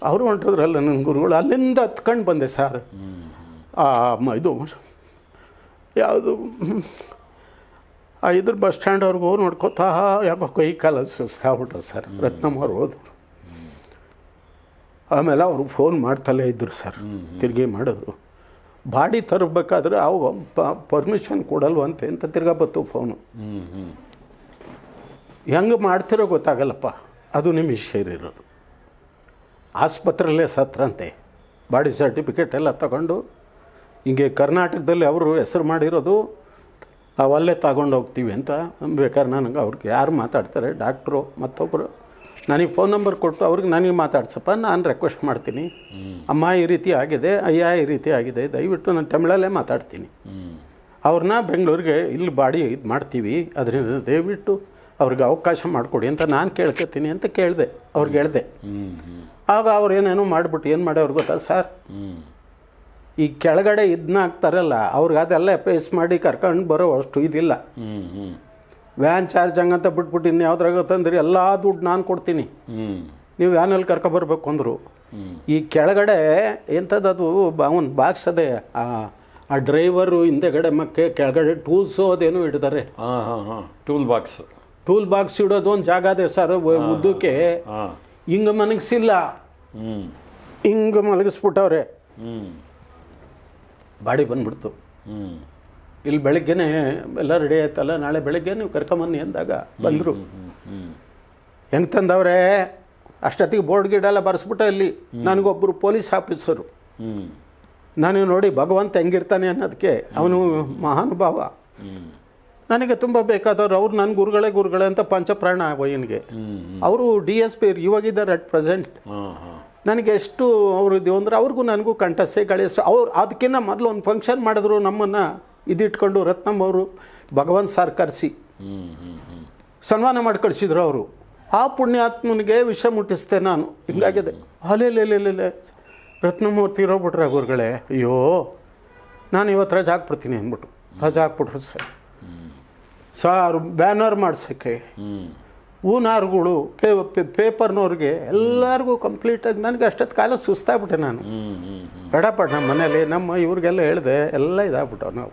ಅವರು ಹೊಂಟೋದ್ರಲ್ಲ ನನ್ನ ಗುರುಗಳು ಅಲ್ಲಿಂದ ಹತ್ಕೊಂಡು ಬಂದೆ ಸರ್ ಇದು ಯಾವುದು ಆ ಇದ್ರ ಬಸ್ ಹೋಗಿ ನೋಡ್ಕೋತಾ ಯಾಕೋ ಕೈ ಕಾಲ ಸುಸ್ತಾಗ್ಬಿಟ್ಟು ಸರ್ ರತ್ನಮ್ಮವ್ರು ಹೋದರು. ಆಮೇಲೆ ಅವರು ಫೋನ್ ಮಾಡ್ತಲೇ ಇದ್ದರು ಸರ್ ತಿರುಗಿ ಮಾಡಿದ್ರು. ಬಾಡಿ ತರಬೇಕಾದ್ರೆ ಅವು ಪರ್ಮಿಷನ್ ಕೊಡಲ್ವಂತೆ ಅಂತ ತಿರ್ಗಾ ಬತ್ತು ಫೋನು ಹೆಂಗೆ ಮಾಡ್ತಿರೋ ಗೊತ್ತಾಗಲ್ಲಪ್ಪ. ಅದು ನಿಮ್ಮ ಇರೋದು. ಆಸ್ಪತ್ರೆಯಲ್ಲೇ ಸತ್ರಂತೆ ಬಾಡಿ ಸರ್ಟಿಫಿಕೇಟ್ ಎಲ್ಲ ತಗೊಂಡು ಹಿಂಗೆ ಕರ್ನಾಟಕದಲ್ಲಿ ಅವರು ಹೆಸರು ಮಾಡಿರೋದು ಅವಲ್ಲೇ ತಗೊಂಡು ಹೋಗ್ತೀವಿ ಅಂತ ಬೇಕಾದ್ರೆ ನನಗೆ ಅವ್ರಿಗೆ ಯಾರು ಮಾತಾಡ್ತಾರೆ ಡಾಕ್ಟ್ರು ಮತ್ತೊಬ್ಬರು. ನನಗೆ ಫೋನ್ ನಂಬರ್ ಕೊಟ್ಟು ಅವ್ರಿಗೆ ನನಗೆ ಮಾತಾಡ್ಸಪ್ಪ ನಾನು ರಿಕ್ವೆಸ್ಟ್ ಮಾಡ್ತೀನಿ. ಅಮ್ಮ ಈ ರೀತಿ ಆಗಿದೆ ಅಯ್ಯ ಈ ರೀತಿ ಆಗಿದೆ ದಯವಿಟ್ಟು ನಾನು ತಮಿಳಲ್ಲೇ ಮಾತಾಡ್ತೀನಿ. ಅವ್ರನ್ನ ಬೆಂಗಳೂರಿಗೆ ಇಲ್ಲಿ ಬಾಡಿ ಇದು ಮಾಡ್ತೀವಿ ಅದರಿಂದ ದಯವಿಟ್ಟು ಅವ್ರಿಗೆ ಅವಕಾಶ ಮಾಡಿಕೊಡಿ ಅಂತ ನಾನು ಕೇಳ್ಕೊತೀನಿ ಅಂತ ಕೇಳಿದೆ ಅವ್ರಿಗೆ ಹೇಳ್ದೆ. ಆಗ ಅವ್ರು ಏನೇನೋ ಮಾಡಿಬಿಟ್ಟು ಏನು ಮಾಡ್ಯವ್ರು ಗೊತ್ತಾ ಸರ್? ಈ ಕೆಳಗಡೆ ಇದನ್ನ ಹಾಕ್ತಾರಲ್ಲ ಅವ್ರಿಗೆ ಅದೆಲ್ಲ ಫೇಸ್ ಮಾಡಿ ಕರ್ಕೊಂಡು ಬರೋ ಅಷ್ಟು ಇದಿಲ್ಲ. ವ್ಯಾನ್ ಚಾರ್ಜ್ ಹಂಗಂತ ಬಿಟ್ಬಿಟ್ಟು ಇನ್ನು ಯಾವ್ದ್ರಾಗ ತಂದ್ರಿ ಎಲ್ಲ ದುಡ್ಡು ನಾನು ಕೊಡ್ತೀನಿ. ನೀವು ವ್ಯಾನಲ್ಲಿ ಕರ್ಕೊಬರ್ಬೇಕು ಅಂದರು. ಈ ಕೆಳಗಡೆ ಎಂಥದ್ದು ಒಂದು ಬಾಕ್ಸ್ ಅದೇ ಆ ಆ ಡ್ರೈವರು ಹಿಂದೆಗಡೆ ಮಕ್ಕೆ ಕೆಳಗಡೆ ಟೂಲ್ಸು ಅದೇನೋ ಇಡ್ತಾರೆ. ಹಾಂ ಹಾಂ ಹಾಂ. ಟೂಲ್ ಬಾಕ್ಸ್ ಟೂಲ್ ಬಾಕ್ಸ್ ಇಡೋದು ಒಂದು ಜಾಗ ಅದೇ ಸರ್ ಉದ್ದಕ್ಕೆ ಹಿಂಗ ಮಲಗಿಸಿಲ್ಲ. ಹಿಂಗೆ ಮಲಗಿಸ್ಬಿಟ್ಟವ್ರೆ. ಬಾಡಿ ಬಂದ್ಬಿಡ್ತು. ಇಲ್ಲಿ ಬೆಳಗ್ಗೆನೆ ಎಲ್ಲ ರೆಡಿ ಆಯ್ತಲ್ಲ ನಾಳೆ ಬೆಳಗ್ಗೆ ನೀವು ಕರ್ಕೊಂಬನ್ನಿ ಅಂದಾಗ ಬಂದರು. ಹೆಂಗ್ ತಂದವ್ರೆ? ಅಷ್ಟೊತ್ತಿಗೆ ಬೋರ್ಡ್ ಗಿಡ ಎಲ್ಲ ಬರೆಸ್ಬಿಟ್ಟ ಇಲ್ಲಿ. ನನಗೊಬ್ಬರು ಪೊಲೀಸ್ ಆಫೀಸರು. ನಾನು ನೋಡಿ ಭಗವಂತ ಹೆಂಗಿರ್ತಾನೆ ಅನ್ನೋದಕ್ಕೆ ಅವನು ಮಹಾನುಭಾವ. ನನಗೆ ತುಂಬ ಬೇಕಾದವ್ರು ಅವ್ರು ನನ್ನ ಗುರುಗಳೇ ಗುರುಗಳೇ ಅಂತ ಪಂಚಪ್ರಾಣ ವಯ್ಯನಿಗೆ ಅವರು ಡಿ ಎಸ್ ಪಿ ಇವಾಗಿದ್ದಾರೆ ಅಟ್ ಪ್ರೆಸೆಂಟ್. ನನಗೆ ಎಷ್ಟು ಅವರು ಇದು ಅಂದ್ರೆ ಅವ್ರಿಗೂ ನನಗೂ ಕಂಠಸೆ ಗಳಿಸು ಅವ್ರು ಅದಕ್ಕಿಂತ ಮೊದಲು ಒಂದು ಫಂಕ್ಷನ್ ಮಾಡಿದ್ರು ನಮ್ಮನ್ನು ಇದಿಟ್ಕೊಂಡು ರತ್ನಮ್ ಅವರು ಭಗವಂತ ಸಾರ್ ಕರೆಸಿ. ಸನ್ಮಾನ ಮಾಡಿ ಕಳಿಸಿದ್ರು ಅವರು. ಆ ಪುಣ್ಯಾತ್ಮನಿಗೆ ವಿಷ ಮುಟ್ಟಿಸ್ದೆ ನಾನು. ಹಿಂಗಾಗಿದೆ. ಅಲೆಲೆಲೆಲೆ. ರತ್ನಮೂರ್ತಿ ಇರೋಬಿಟ್ರೆ ಗುರುಗಳೇ ಅಯ್ಯೋ ನಾನು ಇವತ್ತು ರಜಾ ಹಾಕ್ಬಿಡ್ತೀನಿ ಅಂದ್ಬಿಟ್ಟು. ರಜಾ ಹಾಕ್ಬಿಟ್ರು ಸರ್. ಸಾರ್, ಬ್ಯಾನರ್ ಮಾಡ್ಸೋಕ್ಕೆ. ಊನಾರ್ಗಳು ಹೂನಾರ್ಗಳು, ಪೇ ಪೇಪರ್ನವ್ರಿಗೆ ಎಲ್ಲರಿಗೂ ಕಂಪ್ಲೀಟಾಗಿ ನನಗೆ ಅಷ್ಟೊತ್ತು ಕಾಲ ಸುಸ್ತಾಗ್ಬಿಟ್ಟೆ ನಾನು. ಬೇಡಪ್ಪ ನಮ್ಮ ಮನೇಲಿ ನಮ್ಮ ಇವ್ರಿಗೆಲ್ಲ ಹೇಳಿದೆ, ಎಲ್ಲ ಇದಾಗ್ಬಿಟ್ಟವು ನಾವು.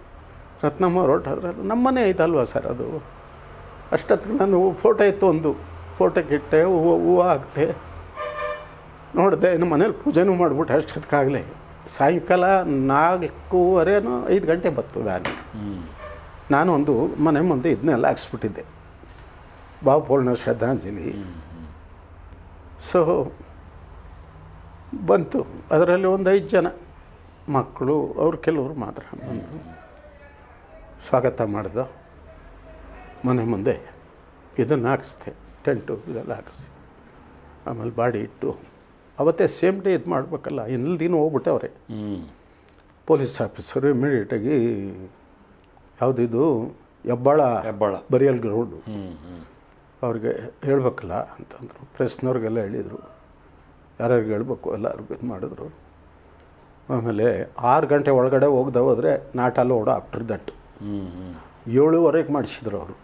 ರತ್ನಮ್ಮ ಹೊರಟಾದ್ರೆ ನಮ್ಮ ಮನೆ ಐತಲ್ವ ಸರ್ ಅದು? ಅಷ್ಟೊತ್ತಿಗೆ ನಾನು ಫೋಟೋ ಇತ್ತು ಒಂದು ಫೋಟೋಕ್ಕೆ ಇಟ್ಟೆ ಹೂವು ಹೂವು ಹಾಕ್ತೆ ನೋಡಿದೆ ನಮ್ಮ ಮನೇಲಿ ಪೂಜೆನೂ ಮಾಡಿಬಿಟ್ಟೆ, ಅಷ್ಟೊತ್ತಿಗಾಗಲೇ. ಸಾಯಂಕಾಲ ನಾಲ್ಕೂವರೆನೋ ಐದು ಗಂಟೆ ಬತ್ತು ವ್ಯಾನ್. ನಾನು ಒಂದು ಮನೆ ಮುಂದೆ ಇದನ್ನೆಲ್ಲ ಹಾಕ್ಸ್ಬಿಟ್ಟಿದ್ದೆ. ಭಾವಪೂರ್ಣ ಶ್ರದ್ಧಾಂಜಲಿ. ಸೊ ಬಂತು. ಅದರಲ್ಲಿ ಒಂದು ಐದು ಜನ. ಮಕ್ಕಳು ಅವ್ರು ಕೆಲವರು ಮಾತ್ರ. ಬಂದರು ಸ್ವಾಗತ ಮಾಡಿದ. ಮನೆ ಮುಂದೆ ಇದನ್ನು ಹಾಕಿಸ್ದೆ. ಟೆಂಟು ಇದೆಲ್ಲ ಹಾಕಿಸಿ. ಆಮೇಲೆ ಬಾಡಿ ಇಟ್ಟು. ಅವತ್ತೇ ಸೇಮ್ ಡೇ ಇದು ಮಾಡಬೇಕಲ್ಲ. ದಿನ ಹೋಗ್ಬಿಟ್ಟವ್ರೆ. ಅವರೇ ಪೊಲೀಸ್ ಆಫೀಸರು ಇಮಿಡಿಯೇಟಾಗಿ ಯಾವುದಿದು ಹೆಬ್ಬಾಳ ಹೆಬ್ಬಾಳ. ಬರಿಯಲ್ ಗ್ರೌಂಡು ಅವ್ರಿಗೆ ಹೇಳ್ಬೇಕಲ್ಲ ಅಂತಂದರು. ಪ್ರೆಸ್ನವ್ರಿಗೆಲ್ಲ ಹೇಳಿದರು. ಯಾರ್ಯಾರಿಗೆ ಹೇಳ್ಬೇಕು ಎಲ್ಲರಿಗೂ ಇದು ಮಾಡಿದ್ರು. ಆಮೇಲೆ ಆರು ಗಂಟೆ ಒಳಗಡೆ ಹೋಗ್ದೆ ಹೋದರೆ ನಾಟಲ್ಲಿ ಓಡೋ ಆಫ್ಟರ್ ದಟ್. ಏಳುವರೆಗೆ ಮಾಡಿಸಿದ್ರು ಅವರು.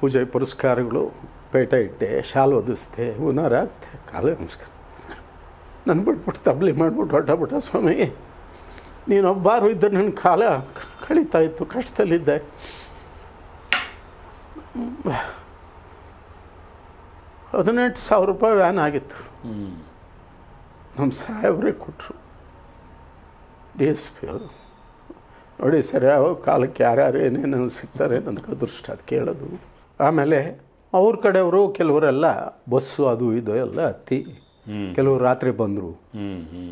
ಪೂಜೆ ಪುರಸ್ಕಾರಗಳು ಪೇಟ ಇಟ್ಟೆ ಶಾಲು ಒದಿಸ್ದೆ ಹೂನಾರ ಆಗ್ತೆ ಕಾಲ ನಮಸ್ಕಾರ ನನ್ನ ಬಿಟ್ಬಿಟ್ಟು ತಬ್ಲಿ ಮಾಡಿಬಿಟ್ಟು ಹೊಟ್ಟಬಿಟ್ಟ ಸ್ವಾಮಿ. ನೀನೊಬ್ಬಾರು ಇದ್ದ ನನ್ನ ಕಾಲ ಕಳೀತಾ ಇತ್ತು ಕಷ್ಟದಲ್ಲಿದ್ದೆ. ಹದಿನೆಂಟು ಸಾವಿರ ರೂಪಾಯಿ ವ್ಯಾನ್ ಆಗಿತ್ತು. ನಮ್ಮ ಸಾಹೇಬ್ರಿಗೆ ಕೊಟ್ಟರು ಡಿ ಎಸ್ ಪಿ ಅವರು. ನೋಡಿ ಸರ್ ಯಾವ ಕಾಲಕ್ಕೆ ಯಾರ್ಯಾರು ಏನೇನು ಸಿಗ್ತಾರೆ ನನಗೆ ಅದೃಷ್ಟ ಅದು ಕೇಳೋದು. ಆಮೇಲೆ ಅವ್ರ ಕಡೆಯವರು ಕೆಲವರೆಲ್ಲ ಬಸ್ಸು ಅದು ಇದು ಎಲ್ಲ ಹತ್ತಿ. ಕೆಲವರು ರಾತ್ರಿ ಬಂದರು.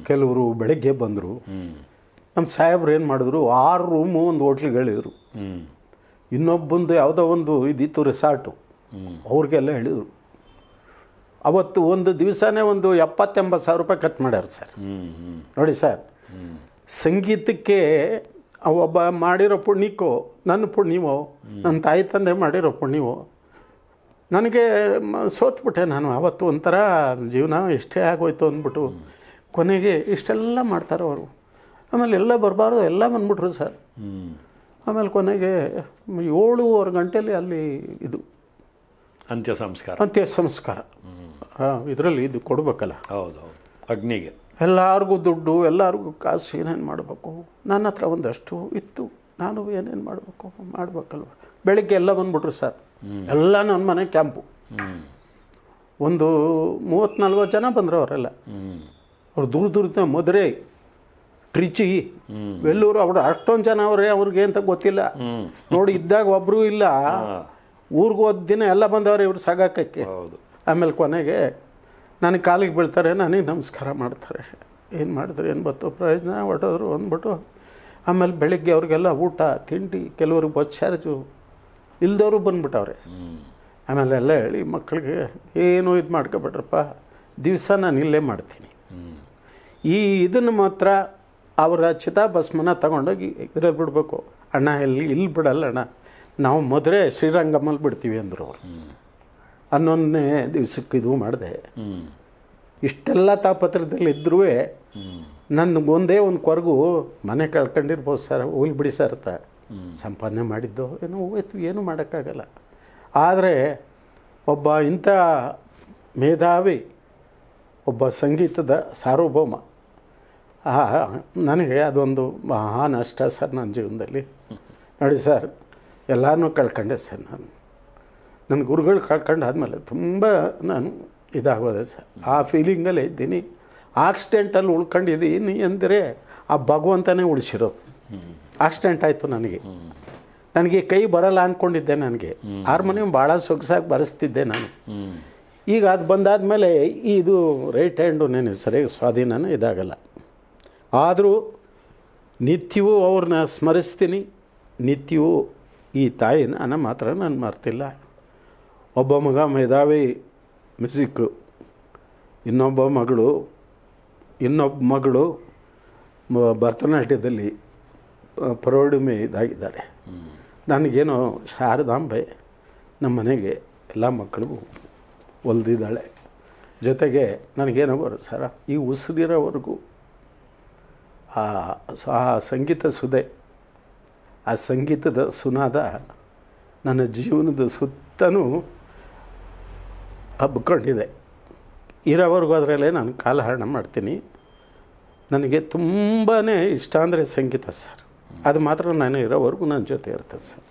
ಕೆಲವರು ಬೆಳಗ್ಗೆ ಬಂದರು. ನಮ್ಮ ಸಾಹೇಬ್ರು ಏನು ಮಾಡಿದ್ರು, ಆರು ರೂಮು ಒಂದು ಹೋಟ್ಲಿಗೆ ಹೇಳಿದರು. ಇನ್ನೊಬ್ಬಂದು ಯಾವುದೋ ಒಂದು ಇದಿತ್ತು ರೆಸಾರ್ಟು ಅವ್ರಿಗೆಲ್ಲ ಹೇಳಿದರು. ಅವತ್ತು ಒಂದು ದಿವಸನೇ ಒಂದು ಎಪ್ಪತ್ತೆಂಬತ್ತು ಸಾವಿರ ರೂಪಾಯಿ ಕಟ್ ಮಾಡ್ಯಾರ ಸರ್. ನೋಡಿ ಸರ್, ಸಂಗೀತಕ್ಕೆ ಒಬ್ಬ ಮಾಡಿರೋ ಪುಣ್ಯಕ್ಕೋ, ನನ್ನ ಪುಣ್ಯವೋ ನನ್ನ ತಾಯಿ ತಂದೆ ಮಾಡಿರೋ ಪುಣ್ಯವೋ ನನಗೆ ಸೋತ್ಬಿಟ್ಟೆ ನಾನು. ಆವತ್ತು ಒಂಥರ ಜೀವನ ಎಷ್ಟೇ ಆಗೋಯ್ತು ಅಂದ್ಬಿಟ್ಟು ಕೊನೆಗೆ ಇಷ್ಟೆಲ್ಲ ಮಾಡ್ತಾರೆ ಅವರು. ಆಮೇಲೆ ಎಲ್ಲ ಬರಬಾರ್ದು ಎಲ್ಲ ಬಂದ್ಬಿಟ್ರು ಸರ್. ಆಮೇಲೆ ಕೊನೆಗೆ ಏಳುವರೆ ಗಂಟೆಯಲ್ಲಿ ಅಲ್ಲಿ ಇದು. ಅಂತ್ಯ ಸಂಸ್ಕಾರ ಅಂತ್ಯ ಸಂಸ್ಕಾರ ಹಾಂ ಇದರಲ್ಲಿ ಇದು ಕೊಡಬೇಕಲ್ಲ. ಹೌದು ಹೌದು ಅಗ್ನಿಗೆ. ಎಲ್ಲರಿಗೂ ದುಡ್ಡು ಎಲ್ಲರಿಗೂ ಕಾಸು ಏನೇನು ಮಾಡಬೇಕು? ನನ್ನ ಹತ್ರ ಒಂದಷ್ಟು ಇತ್ತು ನಾನು ಏನೇನು ಮಾಡಬೇಕು ಮಾಡಬೇಕಲ್ವ? ಬೆಳಿಗ್ಗೆ ಎಲ್ಲ ಬಂದ್ಬಿಟ್ರು ಸರ್. ಎಲ್ಲ ನನ್ನ ಮನೆ ಕ್ಯಾಂಪು. ಒಂದು ಮೂವತ್ತು ನಲ್ವತ್ತು ಜನ ಬಂದರು ಅವರೆಲ್ಲ ಅವ್ರು ದೂರ ದೂರದ ಮದುರೆ ಟ್ರಿಚಿ ಹ್ಮ್. ವೆಲ್ಲೂರು ಅವ್ರು ಅಷ್ಟೊಂದು ಜನ ಅವ್ರೆ ಅವ್ರಿಗೆ ಅಂತ ಗೊತ್ತಿಲ್ಲ. ನೋಡಿ ಇದ್ದಾಗ ಒಬ್ರು ಇಲ್ಲ. ಊರಿಗೆ ಹೋದ ದಿನ ಎಲ್ಲ ಬಂದವ್ರೆ ಇವ್ರು ಸಾಗಾಕಕ್ಕೆ. ಹೌದು. ಆಮೇಲೆ ಕೊನೆಗೆ ನನಗೆ ಕಾಲಿಗೆ ಬೀಳ್ತಾರೆ ನನಗೆ ನಮಸ್ಕಾರ ಮಾಡ್ತಾರೆ. ಏನು ಮಾಡಿದ್ರು ಏನು ಬತ್ತು ಪ್ರಯೋಜನ ಹೊಟ್ಟೋದ್ರು ಅಂದ್ಬಿಟ್ಟು ಆಮೇಲೆ ಬೆಳಿಗ್ಗೆ ಅವ್ರಿಗೆಲ್ಲ ಊಟ ತಿಂಡಿ ಕೆಲವ್ರಿಗೆ ಬಸ್ ಚಾರ್ಜು ಇಲ್ದವರು ಬಂದ್ಬಿಟ್ಟವ್ರೆ ಆಮೇಲೆ ಎಲ್ಲ ಹೇಳಿ ಮಕ್ಕಳಿಗೆ ಏನು ಇದು ಮಾಡ್ಕೊಬೇಡ್ರಪ್ಪ ದಿವಸ ನಾನು ಇಲ್ಲೇ ಮಾಡ್ತೀನಿ. ಈ ಇದನ್ನು ಮಾತ್ರ ಅವರ ಚಿತಾಭಸ್ಮನ ತಗೊಂಡೋಗಿ ಇದ್ರಲ್ಲಿ ಬಿಡಬೇಕು. ಅಣ್ಣ, ಇಲ್ಲಿ ಇಲ್ಲಿ ಬಿಡಲ್ಲ ಅಣ್ಣ. ನಾವು ಮದುವೆ ಶ್ರೀರಂಗಮ್ಮಲ್ಲಿ ಬಿಡ್ತೀವಿ ಅಂದರು ಅವರು. ಹನ್ನೊಂದನೇ ದಿವಸಕ್ಕೆ ಇದು ಮಾಡಿದೆ. ಇಷ್ಟೆಲ್ಲ ತಾಪತ್ರದಲ್ಲಿ ಇದ್ರೂ ಹ್ಞೂ ನನಗೆ ಒಂದೇ ಒಂದು ಕೊರಗು ಮನೆ ಕಳ್ಕೊಂಡಿರ್ಬೋದು ಸರ್ ಹೋಗಿ ಬಿಡಿ ಸರ್ ಅಂತ. ಸಂಪಾದನೆ ಮಾಡಿದ್ದು ಏನೋ ಹೋಯ್ತು, ಏನೂ ಮಾಡೋಕ್ಕಾಗಲ್ಲ. ಆದರೆ ಒಬ್ಬ ಇಂಥ ಮೇಧಾವಿ, ಒಬ್ಬ ಸಂಗೀತದ ಸಾರ್ವಭೌಮ ನನಗೆ ಅದೊಂದು ಮಹಾ ನಷ್ಟ ಸರ್ ನನ್ನ ಜೀವನದಲ್ಲಿ. ನೋಡಿ ಸರ್ ಎಲ್ಲರೂ ಕಳ್ಕೊಂಡೆ ಸರ್ ನಾನು. ನನ್ನ ಗುರುಗಳು ಕಳ್ಕೊಂಡಾದ್ಮೇಲೆ ತುಂಬ ನಾನು ಇದಾಗೋದೆ ಸರ್. ಆ ಫೀಲಿಂಗಲ್ಲೇ ಇದ್ದೀನಿ. ಆಕ್ಸಿಡೆಂಟಲ್ಲಿ ಉಳ್ಕೊಂಡಿದ್ದೀನಿ ಅಂದರೆ ಆ ಭಗವಂತನೇ ಉಳಿಸಿರೋದು. ಆಕ್ಸಿಡೆಂಟ್ ಆಯಿತು ನನಗೆ. ನನಗೆ ಕೈ ಬರಲ್ಲ ಅಂದ್ಕೊಂಡಿದ್ದೆ ನನಗೆ. ಹಾರ್ಮೋನಿಯಂ ಭಾಳ ಸೊಗಸಾಗಿ ಬರೆಸ್ತಿದ್ದೆ ನಾನು. ಈಗ ಅದು ಬಂದಾದಮೇಲೆ ಇದು ರೈಟ್ ಹ್ಯಾಂಡು ನೆನೆ ಸರಿಯಾಗಿ ಸ್ವಾಧೀನನೇ ಇದಾಗಲ್ಲ. ಆದರೂ ನಿತ್ಯವೂ ಅವ್ರನ್ನ ಸ್ಮರಿಸ್ತೀನಿ, ನಿತ್ಯವೂ ಈ ತಾಯಿನ ಮಾತ್ರ ನಾನು ಮರ್ತಿಲ್ಲ. ಒಬ್ಬ ಮಗ ಮೇಧಾವಿ ಮ್ಯೂಸಿಕ್ಕು ಇನ್ನೊಬ್ಬ ಮಗಳು ಇನ್ನೊಬ್ಬ ಮಗಳು ಭರತನಾಟ್ಯದಲ್ಲಿ ಪ್ರೌಢಿಮೆ ಇದಾಗಿದ್ದಾರೆ ನನಗೇನೋ ಶಾರದಾಂಬೆ ನಮ್ಮ ಮನೆಗೆ ಎಲ್ಲ ಮಕ್ಕಳಿಗೂ ಒಲ್ದಿದ್ದಾಳೆ. ಜೊತೆಗೆ ನನಗೇನೋ ಬರೋ ಸರ, ಈ ಉಸಿರಿರೋವರೆಗೂ ಆ ಆ ಸಂಗೀತ ಸುದೆ, ಆ ಸಂಗೀತದ ಸುನಾದ ನನ್ನ ಜೀವನದ ಸುತ್ತನೂ ಹಬ್ಕೊಂಡಿದೆ. ಇರೋವರೆಗೂ ಅದರಲ್ಲೇ ನಾನು ಕಾಲಹರಣ ಮಾಡ್ತೀನಿ. ನನಗೆ ತುಂಬಾ ಇಷ್ಟ ಅಂದರೆ ಸಂಗೀತ ಸರ್. ಅದು ಮಾತ್ರ ನಾನು ಇರೋವರೆಗೂ ನನ್ನ ಜೊತೆ ಇರ್ತದೆ ಸರ್.